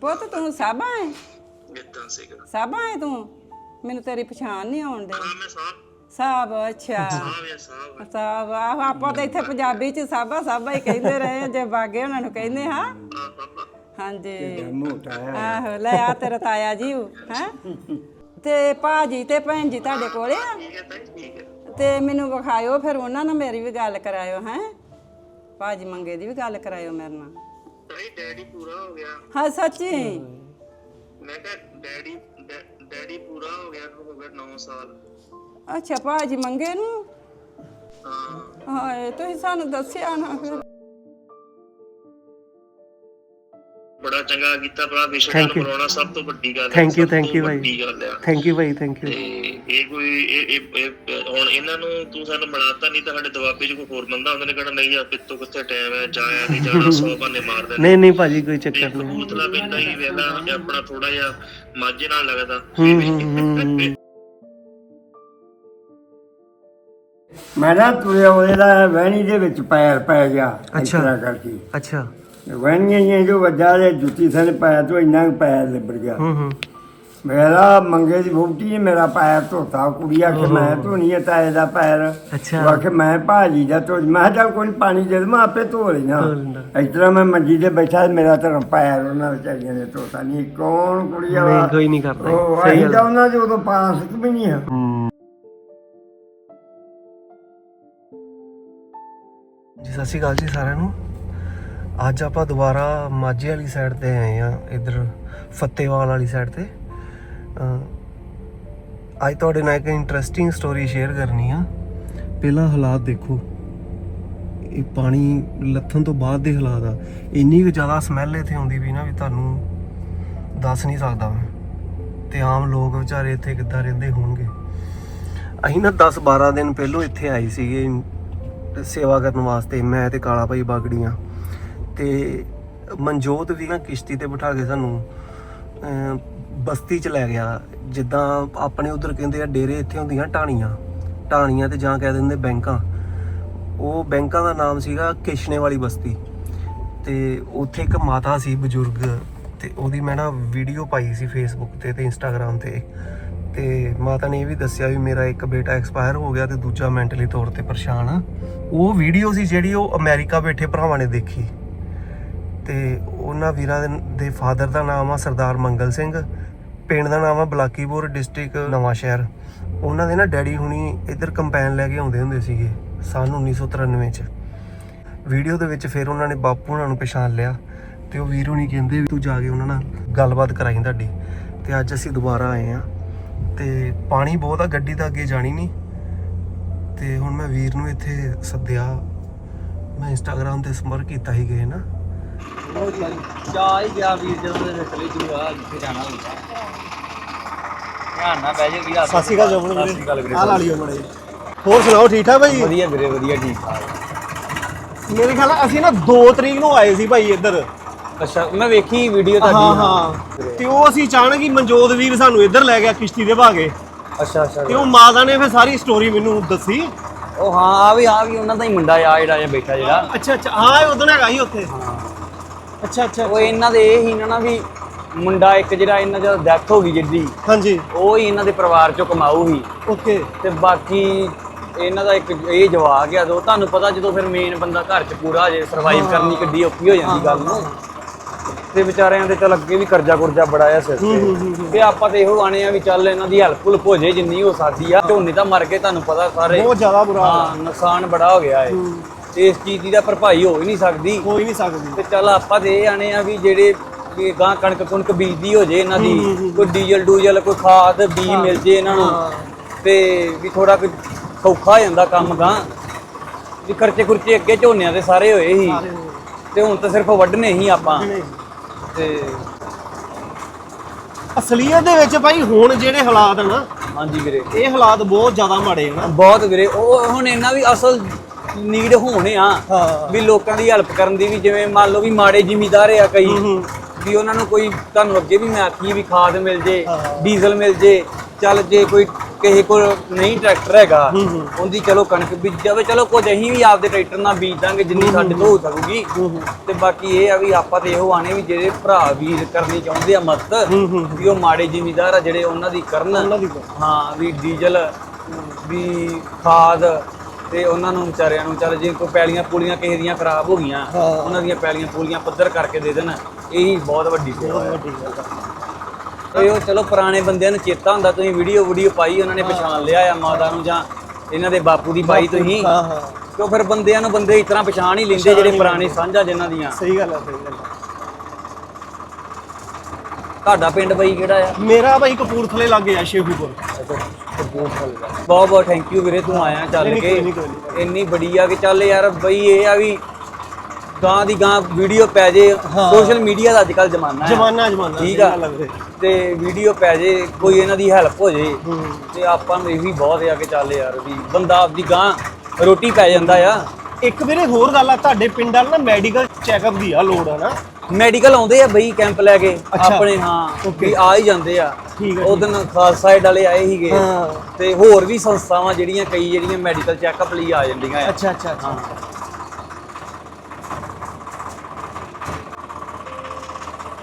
ਪੁੱਤ ਤੂੰ ਸਾਬਾ ਹੈ? ਇਦਾਂ ਸੀਗਾ ਸਾਬਾ ਹੈ ਤੂੰ? ਮੈਨੂੰ ਤੇਰੀ ਪਛਾਣ ਨਹੀਂ ਆਉਣ ਦੇ। ਹਾਂ ਮੈਂ ਸਾਹ ਸਾਬ ਅੱਛਾ। ਸਾਹ ਆ ਸਾਹ ਸਾਬ ਆਹੋ ਆਪਾਂ ਤਾਂ ਇੱਥੇ ਪੰਜਾਬੀ ਚ ਸਾਬਾ ਸਾਬਾ ਹੀ ਕਹਿੰਦੇ ਰਹੇ ਆ, ਜੇ ਬਾਗੇ ਉਹਨਾਂ ਨੂੰ ਕਹਿੰਦੇ ਹਾਂ। ਆ ਬਾਬਾ ਹਾਂਜੀ। ਮੋਟਾ ਹੈ। ਆਹੋ ਲੈ ਆ ਤੇਰਾ ਤਾਇਆ ਜੀ ਹੈ? ਤੇ ਭਾਜੀ ਤੇ ਭੈਣ ਜੀ ਤੁਹਾਡੇ ਕੋਲੇ ਆ? ਠੀਕ ਹੈ ਤਾਈ ਠੀਕ ਹੈ। ਤੇ ਮੈਨੂੰ ਵਿਖਾਇਓ ਫਿਰ ਉਹਨਾਂ ਨਾਲ ਮੇਰੀ ਵੀ ਗੱਲ ਕਰਾਇਓ ਹੈ? ਭਾਜੀ ਮੰਗੇ ਦੀ ਵੀ ਗੱਲ ਕਰਾਇਓ ਮੇਰੇ ਨਾਲ। ਤਾਈ ਡੈਡੀ ਪੂਰਾ ਹੋ ਗਿਆ। ਹਾਂ ਸੱਚੀ? ਮੈਂ ਕਿਹਾ ਡੈਡੀ ਡੈ- ਡੈਡੀ ਪੂਰਾ ਹੋ ਗਿਆ ਹੋ ਗਿਆ 9 ਸਾਲ। ਅੱਛਾ ਭਾਜੀ ਮੰਗੇ ਨੂੰ? ਹਾਂ। ਹਾਏ ਤੁਸੀਂ ਸਾਨੂੰ ਦੱਸਿਆ ਨਾ ਫਿਰ। ਬੜਾ ਚੰਗਾ ਕੀਤਾ ਭਰਾ ਵਿਸ਼ੇ ਨੂੰ ਬਣਾਉਣਾ ਸਭ ਤੋਂ ਵੱਡੀ ਗੱਲ ਹੈ ਸਭ thank ਤੋਂ you ਭਾਈ। ਵੱਡੀ ਗੱਲ ਆ ਥੈਂਕ ਯੂ ਭਾਈ ਥੈਂਕ ਯੂ ਇਹ ਕੋਈ ਇਹ ਹੁਣ ਇਹਨਾਂ ਨੂੰ ਤੂੰ ਸਾਨੂੰ ਮਿਲਾਤਾ ਨਹੀਂ ਤਾਂ ਸਾਡੇ ਦਵਾਬੇ 'ਚ ਕੋਈ ਹੋਰ ਬੰਦਾ ਹੁੰਦਾ ਨੇ ਕਹਿਣਾ ਨਹੀਂ ਆ ਪਿੱਤੋਂ ਕਿੱਥੇ ਟਾਈਮ ਹੈ ਜਾਇਆ ਨਹੀਂ ਜਾਣਾ ਸੌ ਬੰਨੇ ਮਾਰਦੇ ਨਹੀਂ ਨਹੀਂ ਭਾਜੀ ਕੋਈ ਚੱਕਰ ਨਹੀਂ। ਕਬੂਤਲਾ ਪੈਂਦਾ ਹੀ ਵੇਲਾ ਆਪਣਾ ਥੋੜਾ ਜਿਹਾ ਮਾਝੇ ਨਾਲ ਲੱਗਦਾ। ਮੈਂ ਨਾ ਤੁਰਿਆ ਉਹਦਾ ਵਹਿਣੀ ਦੇ ਵਿੱਚ ਪੈਰ ਪੈ ਗਿਆ ਅੱਛਾ। ਕਰਕੇ। ਅੱਛਾ। ਵਹਿਣੀਆਂ ਹੀ ਜੋ ਵੱਜਾ ਦੇ ਜੁੱਤੀ ਥਲੇ ਪਾਇਆ ਤੋਂ ਇੰਨਾ ਕੁ ਲਿਬੜ ਗਿਆ ਹੂੰ ਹੂੰ ਮੇਰਾ ਮੰਗੇ ਦੀ ਵੋਟੀ ਨੇ ਮੇਰਾ ਪੈਰ ਧੋਤਾ ਕੁੜੀ ਕਿ ਮੈਂ ਧੋਣੀ ਹੈ ਤਾਏ ਦਾ ਪੈਰ ਅੱਛਾ। ਉਹ ਮੈਂ ਭਾਜੀ ਦਾ ਧੋ ਮੈਂ ਚੱਲ ਕੋਈ ਪਾਣੀ ਦੇ ਮੈਂ ਆਪੇ ਧੋ ਲੈਣਾ ਇਸ ਤਰ੍ਹਾਂ ਮੈਂ ਮੰਜੀ ਤੇ ਬੈਠਾ ਮੇਰਾ ਧਰਮ ਪੈਰ ਉਹਨਾਂ ਵਿਚਾਰੀਆਂ ਨੇ ਧੋਤਾ ਨਹੀਂ ਕੌਣ ਕੁੜੀ ਆ ਨਹੀਂ ਕੋਈ ਨਹੀਂ ਕਰਦਾ ਉਹ ਅਸੀਂ ਤਾਂ ਉਹਨਾਂ ਦੇ ਉਦੋਂ ਪਾਸ ਵੀ ਨਹੀਂ ਆ ਜੀ ਸਤਿ ਸ਼੍ਰੀ ਅਕਾਲ ਜੀ ਸਾਰਿਆਂ ਨੂੰ ਅੱਜ ਆਪਾਂ ਦੁਬਾਰਾ ਮਾਝੇ ਵਾਲੀ ਸਾਈਡ ਤੇ ਆਏ ਆ ਇਧਰ ਫੱਤੇਵਾਲ ਵਾਲੀ ਸਾਈਡ ਤੇ। ਅੱਜ ਤੁਹਾਡੇ ਨਾਲ ਇੱਕ ਇੰਟਰਸਟਿੰਗ ਸਟੋਰੀ ਸ਼ੇਅਰ ਕਰਨੀ ਆ। ਪਹਿਲਾਂ ਹਾਲਾਤ ਦੇਖੋ। ਇਹ ਪਾਣੀ ਲੱਥਣ ਤੋਂ ਬਾਅਦ ਦੇ ਹਾਲਾਤ ਆ। ਇੰਨੀ ਕੁ ਜ਼ਿਆਦਾ ਸਮੈਲ ਇੱਥੇ ਆਉਂਦੀ ਵੀ ਨਾ ਵੀ ਤੁਹਾਨੂੰ ਦੱਸ ਨਹੀਂ ਸਕਦਾ ਮੈਂ। ਤੇ ਆਮ ਲੋਕ ਵਿਚਾਰੇ ਇੱਥੇ ਕਿੱਦਾਂ ਰਹਿੰਦੇ ਹੋਣਗੇ। ਅਸੀਂ ਨਾ 10 12 ਦਿਨ ਪਹਿਲੋਂ ਇੱਥੇ ਆਏ ਸੀਗੇ। ਸੇਵਾ ਕਰਨ ਵਾਸਤੇ ਮੈਂ ਤੇ ਕਾਲਾ ਭਾਈ ਬਾਗੜੀਆਂ। ਤੇ ਮਨਜੋਤ ਵੀ ਨਾ ਕਿਸ਼ਤੀ ਤੇ ਬਿਠਾ ਕੇ ਸਾਨੂੰ ਬਸਤੀ ਚ ਲੈ ਗਿਆ। ਜਿੱਦਾਂ ਆਪਣੇ ਉਧਰ ਕਹਿੰਦੇ ਆ ਡੇਰੇ ਇੱਥੇ ਹੁੰਦੀਆਂ ਟਾਣੀਆਂ ਟਾਣੀਆਂ ਤੇ ਜਾਂ ਕਹਿ ਦਿੰਦੇ ਬੈਂਕਾਂ। ਉਹ ਬੈਂਕਾਂ ਦਾ ਨਾਮ ਸੀਗਾ ਕਿਸ਼ਨੇ ਵਾਲੀ ਬਸਤੀ। ਤੇ ਉੱਥੇ ਇੱਕ ਮਾਤਾ ਸੀ ਬਜ਼ੁਰਗ, ਤੇ ਉਹਦੀ ਮੈਂ ਨਾ ਵੀਡੀਓ ਪਾਈ ਸੀ ਫੇਸਬੁੱਕ ਤੇ ਤੇ ਇੰਸਟਾਗ੍ਰam ਤੇ। ਤੇ ਮਾਤਾ ਨੇ ਇਹ ਵੀ ਦੱਸਿਆ ਵੀ ਮੇਰਾ ਇੱਕ ਬੇਟਾ ਐਕਸਪਾਇਰ ਹੋ ਗਿਆ ਤੇ ਦੂਜਾ ਮੈਂਟਲੀ ਤੌਰ ਤੇ ਪਰੇਸ਼ਾਨ ਆ। ਉਹ ਵੀਡੀਓ ਸੀ ਜਿਹੜੀ ਉਹ ਅਮਰੀਕਾ ਬੈਠੇ ਭਰਾਵਾਂ ਨੇ ਦੇਖੀ। ਤੇ ਉਹਨਾਂ ਵੀਰਾਂ ਦੇ- ਫਾਦਰ ਦਾ ਨਾਮ ਆ ਸਰਦਾਰ ਮੰਗਲ ਸਿੰਘ, ਪਿੰਡ ਦਾ ਨਾਮ ਆ ਬਲਾਕੀਪੁਰ ਡਿਸਟ੍ਰਿਕਟ ਨਵਾਂ ਸ਼ਹਿਰ। ਉਹਨਾਂ ਦੇ ਨਾ ਡੈਡੀ ਹੁਣੀ ਇੱਧਰ ਕੰਪੈਨ ਲੈ ਕੇ ਆਉਂਦੇ ਹੁੰਦੇ ਸੀਗੇ ਸਾਲ 1993 ਚ। ਵੀਡੀਓ ਦੇ ਵਿੱਚ ਫਿਰ ਉਹਨਾਂ ਨੇ ਬਾਪੂ ਉਹਨਾਂ ਨੂੰ ਪਛਾਣ ਲਿਆ ਤੇ ਉਹ ਵੀਰ ਹੁਣੀ ਕਹਿੰਦੇ ਵੀ ਤੂੰ ਜਾ ਕੇ ਉਹਨਾਂ ਨਾਲ ਗੱਲਬਾਤ ਕਰਾਈ ਤੁਹਾਡੀ ਤੇ ਅੱਜ ਅਸੀਂ ਦੁਬਾਰਾ ਆਏ ਆ ਤੇ ਪਾਣੀ ਬਹੁਤ ਆ, ਗੱਡੀ ਤਾਂ ਅੱਗੇ ਜਾਣੀ ਨਹੀਂ ਤੇ ਹੁਣ ਮੈਂ ਵੀਰ ਨੂੰ ਇੱਥੇ ਸੱਦਿਆ, ਮੈਂ ਇੰਸਟਾਗ੍ਰam ਤੇ ਸੰਪਰਕ ਕੀਤਾ ਹੀ ਗਏ ਨਾ ਜਾ ਹੀ ਗਿਆ ਵੀਰ ਜਦੋਂ ਦੇ ਚਲੇ ਜੂਗਾ ਜਿੱਥੇ ਜਾਣਾ ਹੁੰਦਾ ਧਿਆਨ ਨਾਲ ਬਹਿ ਜਾ ਵੀਰ ਸਤਿ ਸ਼੍ਰੀ ਅਕਾਲ ਜਮਨ ਵੀਰੇ। ਸਤਿ ਸ਼੍ਰੀ ਅਕਾਲ ਵੀਰੇ। ਆ ਲਾ ਲਿਓ ਮੜੇ ਹੋਰ ਸੁਣਾਓ ਠੀਕ ਠਾਕ ਭਾਈ? ਵਧੀਆ ਵੀਰੇ ਵਧੀਆ ਠੀਕ ਠਾਕ। ਮੇਰੇ ਖਿਆਲ ਨਾਲ ਅਸੀਂ ਨਾ 2 ਤਰੀਕ ਨੂੰ ਆਏ ਸੀ ਭਾਈ ਇੱਧਰ। ਅੱਛਾ ਮੈਂ ਵੇਖੀ ਵੀਡੀਓ ਹਾਂ ਤੁਹਾਡੀ। ਹਾਂ ਤੇ ਉਹ ਅਸੀਂ ਹੀ ਮਨਜੋਤ ਵੀਰ ਸਾਨੂੰ ਇੱਧਰ ਲੈ ਗਿਆ ਕਿਸ਼ਤੀ ਦੇ ਭਾਗੇ। ਅੱਛਾ ਅੱਛਾ ਤੇ ਉਹ ਮਾਤਾ ਨੇ ਫਿਰ ਸਾਰੀ ਸਟੋਰੀ ਮੈਨੂੰ ਦੱਸੀ। ਉਹ ਹਾਂ ਆ ਵੀ ਆ ਵੀ ਉਹਨਾਂ ਦਾ ਹੀ ਮੁੰਡਾ ਆ ਜਿਹੜਾ ਜਿਹਾ ਬੈਠਾ ਜਿਹੜਾ। ਅੱਛਾ ਅੱਛਾ। ਹਾਂ ਇਹ ਉਦੋਂ ਹੈਗਾ ਸੀ ਉੱਥੇ। ਅੱਛਾ ਅੱਛਾ ਉਹ ਇਹਨਾਂ ਦੇ ਇਹ ਹੀ ਨਾ ਨਾ ਵੀ ਮੁੰਡਾ ਇੱਕ ਜਿਹੜਾ ਇਹਨਾਂ ਦਾ ਡੈਥ ਹੋ ਗਈ ਜਿੱਦੀ। ਹਾਂਜੀ। ਉਹ ਹੀ ਇਹਨਾਂ ਦੇ ਪਰਿਵਾਰ ਚੋਂ ਕਮਾਊ ਹੀ ਓਕੇ। ਤੇ ਬਾਕੀ ਇਹਨਾਂ ਦਾ ਇੱਕ ਇਹ ਜਵਾਕ ਆ ਦੋ ਤੁਹਾਨੂੰ ਪਤਾ ਜਦੋਂ ਫਿਰ ਮੇਨ ਬੰਦਾ ਘਰ 'ਚ ਪੂਰਾ ਜੇ ਸਰਵਾਈਵ ਕਰਨੀ ਕਿੱਡੀ ਔਖੀ ਹੋ ਜਾਂਦੀ ਗੱਲ ਨੂੰ। ਤੇ ਵਿਚਾਰਿਆਂ ਦੇ ਚੱਲ ਅੱਗੇ ਵੀ ਕਰਜ਼ਾ ਕੁਰਜ਼ਾ ਬੜਾ ਆ ਸਿਰ ਤੇ। ਤੇ ਆਪਾਂ ਤੇ ਇਹੋ ਆਣੇ ਆ ਵੀ ਚੱਲ ਇਹਨਾਂ ਦੀ ਹੈਲਪ ਹੁਲਪ ਹੋ ਜੇ ਜਿੰਨੀ ਹੋ ਸਕਦੀ ਆ। ਝੋਨੇ ਤਾਂ ਮਰ ਗਏ ਤੁਹਾਨੂੰ ਪਤਾ ਸਾਰੇ। ਬਹੁਤ ਜ਼ਿਆਦਾ ਬੁਰਾ ਹਾਲ ਹਾਂ ਨੁਕਸਾਨ ਬੜਾ ਹੋ ਗਿਆ ਏ। ਇਸ ਚੀਜ਼ ਦੀ ਤਾਂ ਭਰਪਾਈ ਹੋ ਹੀ ਨਹੀਂ ਸਕਦੀ। ਹੋ ਹੀ ਨਹੀਂ ਸਕਦੀ। ਤੇ ਚੱਲ ਆਪਾਂ ਤੇ ਇਹ ਆਣੇ ਆ ਵੀ ਜਿਹੜੇ ਵੀ ਗਾਂ ਕਣਕ ਕੁਣਕ ਬੀਜਦੀ ਹੋ ਜੇ ਇਹਨਾਂ ਦੀ ਕੋਈ ਡੀਜ਼ਲ ਡੂਜ਼ਲ ਕੋਈ ਖਾਦ ਬੀ ਮਿਲ ਜੇ ਇਹਨਾਂ ਨੂੰ ਤੇ ਵੀ ਥੋੜਾ ਕੁ ਸੌਖਾ ਹੋ ਜਾਂਦਾ ਕੰਮ ਗਾਂ ਵੀ ਖਰਚੇ ਖੁਰਚੇ ਅੱਗੇ ਝੋਨਿਆਂ ਦੇ ਸਾਰੇ ਹੋਏ ਸੀ। ਤੇ ਹੁਣ ਤਾਂ ਸਿਰਫ ਵੱਢਨੇ ਹੀ ਆਪਾਂ। ਤੇ ਅਸਲੀਅਤ ਦੇ ਵਿੱਚ ਭਾਈ ਹੁਣ ਜਿਹੜੇ ਹਾਲਾਤ ਆ ਨਾ ਹਾਂਜੀ ਵੀਰੇ। ਇਹ ਹਾਲਾਤ ਬਹੁਤ ਜ਼ਿਆਦਾ ਮਾੜੇ ਆ ਨਾ। ਬਹੁਤ ਵੀਰੇ ਉਹ ਹੁਣ ਇਹਨਾਂ ਵੀ ਅਸਲ ਨੀਡ ਹੋਣੇ ਆ ਹਾਂ। ਵੀ ਲੋਕਾਂ ਦੀ ਹੈਲਪ ਕਰਨ ਦੀ ਵੀ ਜਿਵੇਂ ਮੰਨ ਲਓ ਵੀ ਮਾੜੇ ਜ਼ਿਮੀਦਾਰ ਆ ਕਈ ਵੀ ਉਹਨਾਂ ਨੂੰ ਕੋਈ ਤੁਹਾਨੂੰ ਅੱਗੇ ਵੀ ਮੈਂ ਆਖੀ ਵੀ ਖਾਦ ਮਿਲ ਜੇ ਡੀਜ਼ਲ ਮਿਲ ਜੇ ਚੱਲ ਜੇ ਕੋਈ ਕਿਸੇ ਕੋਲ ਨਹੀਂ ਟਰੈਕਟਰ ਹੈਗਾ ਉਹਦੀ ਚਲੋ ਕਣਕ ਬੀਜ ਜਾਵੇ ਚਲੋ ਕੁਝ ਅਸੀਂ ਵੀ ਆਪਦੇ ਟਰੈਕਟਰ ਨਾਲ ਬੀਜ ਦਾਂਗੇ ਜਿੰਨੀ ਸਾਡੇ ਤੋਂ ਹੋ ਸਕੂਗੀ। ਤੇ ਬਾਕੀ ਇਹ ਆ ਵੀ ਆਪਾਂ ਤੇ ਇਹੋ ਆਣੇ ਵੀ ਜਿਹੜੇ ਭਰਾ ਵੀਰ ਕਰਨੀ ਚਾਹੁੰਦੇ ਆ ਮਦਦ ਵੀ ਉਹ ਮਾੜੇ ਜ਼ਿਮੀਦਾਰ ਆ ਜਿਹੜੇ ਉਹਨਾਂ ਦੀ ਕਰਨ। ਹਾਂ ਵੀ ਡੀਜ਼ਲ ਵੀ ਖਾਦ ਤੇ ਉਹਨਾਂ ਨੂੰ ਵਿਚਾਰਿਆਂ ਨੂੰ ਚੱਲ ਜੇ ਕੋਈ ਪੈਲੀਆਂ ਪੂਲੀਆਂ ਕਿਸੇ ਦੀਆਂ ਖਰਾਬ ਹੋ ਗਈਆਂ ਉਹਨਾਂ ਦੀਆਂ ਪੈਲੀਆਂ ਪੂਲੀਆਂ ਪੱਧਰ ਕਰਕੇ ਦੇ ਦੇਣ ਇਹੀ ਬਹੁਤ ਵੱਡੀ ਸੇਵਾ ਹੈ। ਇਹ ਉਹ ਚਲੋ ਪੁਰਾਣੇ ਬੰਦਿਆਂ ਨੂੰ ਚੇਤਾ ਹੁੰਦਾ ਤੁਸੀਂ ਵੀਡੀਓ ਵੀਡੀਓ ਪਾਈ ਉਹਨਾਂ ਨੇ ਪਛਾਣ ਲਿਆ ਆ ਮਾਤਾ ਨੂੰ ਜਾਂ ਇਹਨਾਂ ਦੇ ਬਾਪੂ ਦੀ ਪਾਈ ਤੁਸੀਂ। ਹਾਂ ਹਾਂ। ਕਿਉਂ ਫਿਰ ਬੰਦਿਆਂ ਨੂੰ ਬੰਦੇ ਇਸ ਤਰ੍ਹਾਂ ਪਛਾਣ ਹੀ ਲੈਂਦੇ ਜਿਹੜੇ ਪੁਰਾਣੇ ਸਾਂਝਾ ਜਿਨ੍ਹਾਂ ਦੀਆਂ। ਸਹੀ ਗੱਲ ਹੈ ਸਹੀ ਗੱਲ ਹੈ। ਤੁਹਾਡਾ ਪਿੰਡ ਬਈ ਕਿਹੜਾ ਆ? ਮੇਰਾ ਭਾਈ ਕਪੂਰਥਲੇ ਲੱਗੇ ਆ ਸ਼ੇਖੂਪੁਰ। ਬਹੁਤ ਬਹੁਤ ਥੈਂਕ ਯੂ ਵੀਰੇ ਤੂੰ ਆਇਆ ਚੱਲ ਨਹੀਂ, ਕੇ। ਕੋਈ ਨਹੀਂ, ਕੋਈ ਇੰਨੀ ਬੜੀ ਆ ਕਿ ਚੱਲ ਯਾਰ ਬਈ ਇਹ ਆ ਵੀ ਗਾਂ ਦੀ ਗਾਂ ਵੀਡੀਓ ਪੈ ਜੇ। ਸੋਸ਼ਲ ਮੀਡੀਆ ਦਾ ਅੱਜ ਕੱਲ ਜ਼ਮਾਨਾ ਹੈ ਜਮਾਨਾ ਜਮਾਨਾ ਠੀਕ ਆ। ਤੇ ਵੀਡੀਓ ਪੈ ਜੇ ਕੋਈ ਇਹਨਾਂ ਦੀ ਹੈਲਪ ਹੋ ਜੇ। ਤੇ ਆਪਾਂ ਨੂੰ ਇਹ ਵੀ ਬਹੁਤ ਆ ਕਿ ਚੱਲ ਯਾਰ ਵੀ ਬੰਦਾ ਆਪਦੀ ਗਾਂ ਰੋਟੀ ਪੈ ਜਾਂਦਾ ਆ। ਇੱਕ ਵੀਰੇ ਹੋਰ ਗੱਲ ਆ ਤੁਹਾਡੇ ਪਿੰਡ ਵਾਲ ਨਾ ਮੈਡੀਕਲ ਚੈੱਕਅਪ ਦੀ ਆ ਲੋੜ ਆ ਨਾ। ਮੈਡੀਕਲ ਆਉਂਦੇ ਆ ਬਈ ਕੈਂਪ ਲੈ ਕੇ ਆਪਣੇ ਹਾਂ ਵੀ ਆ ਹੀ ਜਾਂਦੇ ਆ। ਠੀਕ ਉਹ ਦਿਨ ਖਾਲਸਾ ਸਾਈਡ ਵਾਲੇ ਆਏ ਸੀਗੇ ਹਾਂ। ਤੇ ਹੋਰ ਵੀ ਸੰਸਥਾਵਾਂ ਜਿਹੜੀਆਂ ਕਈ ਜਿਹੜੀਆਂ ਮੈਡੀਕਲ ਚੈੱਕਅਪ ਲਈ ਆ ਜਾਂਦੀਆਂ ਆ। ਅੱਛਾ ਅੱਛਾ ਅੱਛਾ।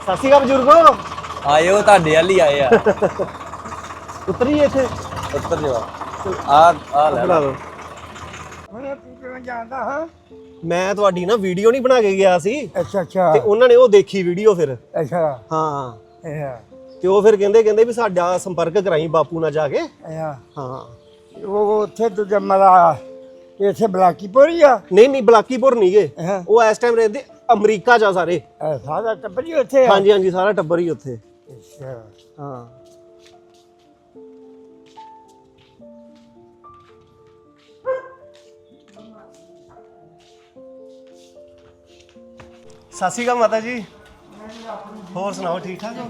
ਸਤਿ ਸ਼੍ਰੀ ਅਕਾਲ ਬਜ਼ੁਰਗੋ। ਆਇਓ ਤੁਹਾਡੇ ਵੱਲ ਆਏ ਆ। ਉਤਰੀਏ ਇੱਥੇ। ਉੱਤਰ ਜਾਓ। ਆ ਆ ਲੈ ਬਣਾ ਕਿਵੇਂ ਜਾਂਦਾ ਹਾਂ। ਮੈਂ ਤੁਹਾਡੀ ਨਾ ਵੀਡੀਓ ਨਹੀਂ ਬਣਾ ਕੇ ਗਿਆ ਸੀ। ਅੱਛਾ ਅੱਛਾ। ਤੇ ਉਹਨਾਂ ਨੇ ਉਹ ਦੇਖੀ ਵੀਡੀਓ ਫਿਰ। ਅੱਛਾ। ਹਾਂ। ਇਹ ਤੇ ਉਹ ਫਿਰ ਕਹਿੰਦੇ ਕਹਿੰਦੇ ਵੀ ਸਾਡਾ ਸੰਪਰਕ ਕਰਾਈ ਬਾਪੂ ਨਾਲ ਜਾ ਕੇ। ਹਾਂ। ਉਹ ਉੱਥੇ ਤੂੰ ਜਮਲਾ ਇੱਥੇ ਬਲਾਕੀਪੁਰ ਹੀ ਆ? ਨਹੀਂ ਨਹੀਂ ਬਲਾਕੀਪੁਰ ਨਹੀਂ ਗਏ ਹਾਂ। ਉਹ ਇਸ ਟਾਈਮ ਰਹਿੰਦੇ ਅਮਰੀਕਾ ਆ ਸਾਰੇ। ਇਹ ਸਾਰਾ ਟੱਬਰ ਹੀ ਉੱਥੇ ਆ? ਹਾਂਜੀ ਹਾਂਜੀ ਸਾਰਾ ਟੱਬਰ ਹੀ ਉੱਥੇ। ਅੱਛਾ। ਹਾਂ। ਸਤਿ ਸ਼੍ਰੀ ਅਕਾਲ ਮਾਤਾ ਜੀ। ਹੋਰ ਸੁਣਾਓ ਠੀਕ ਠਾਕ? ਹੋ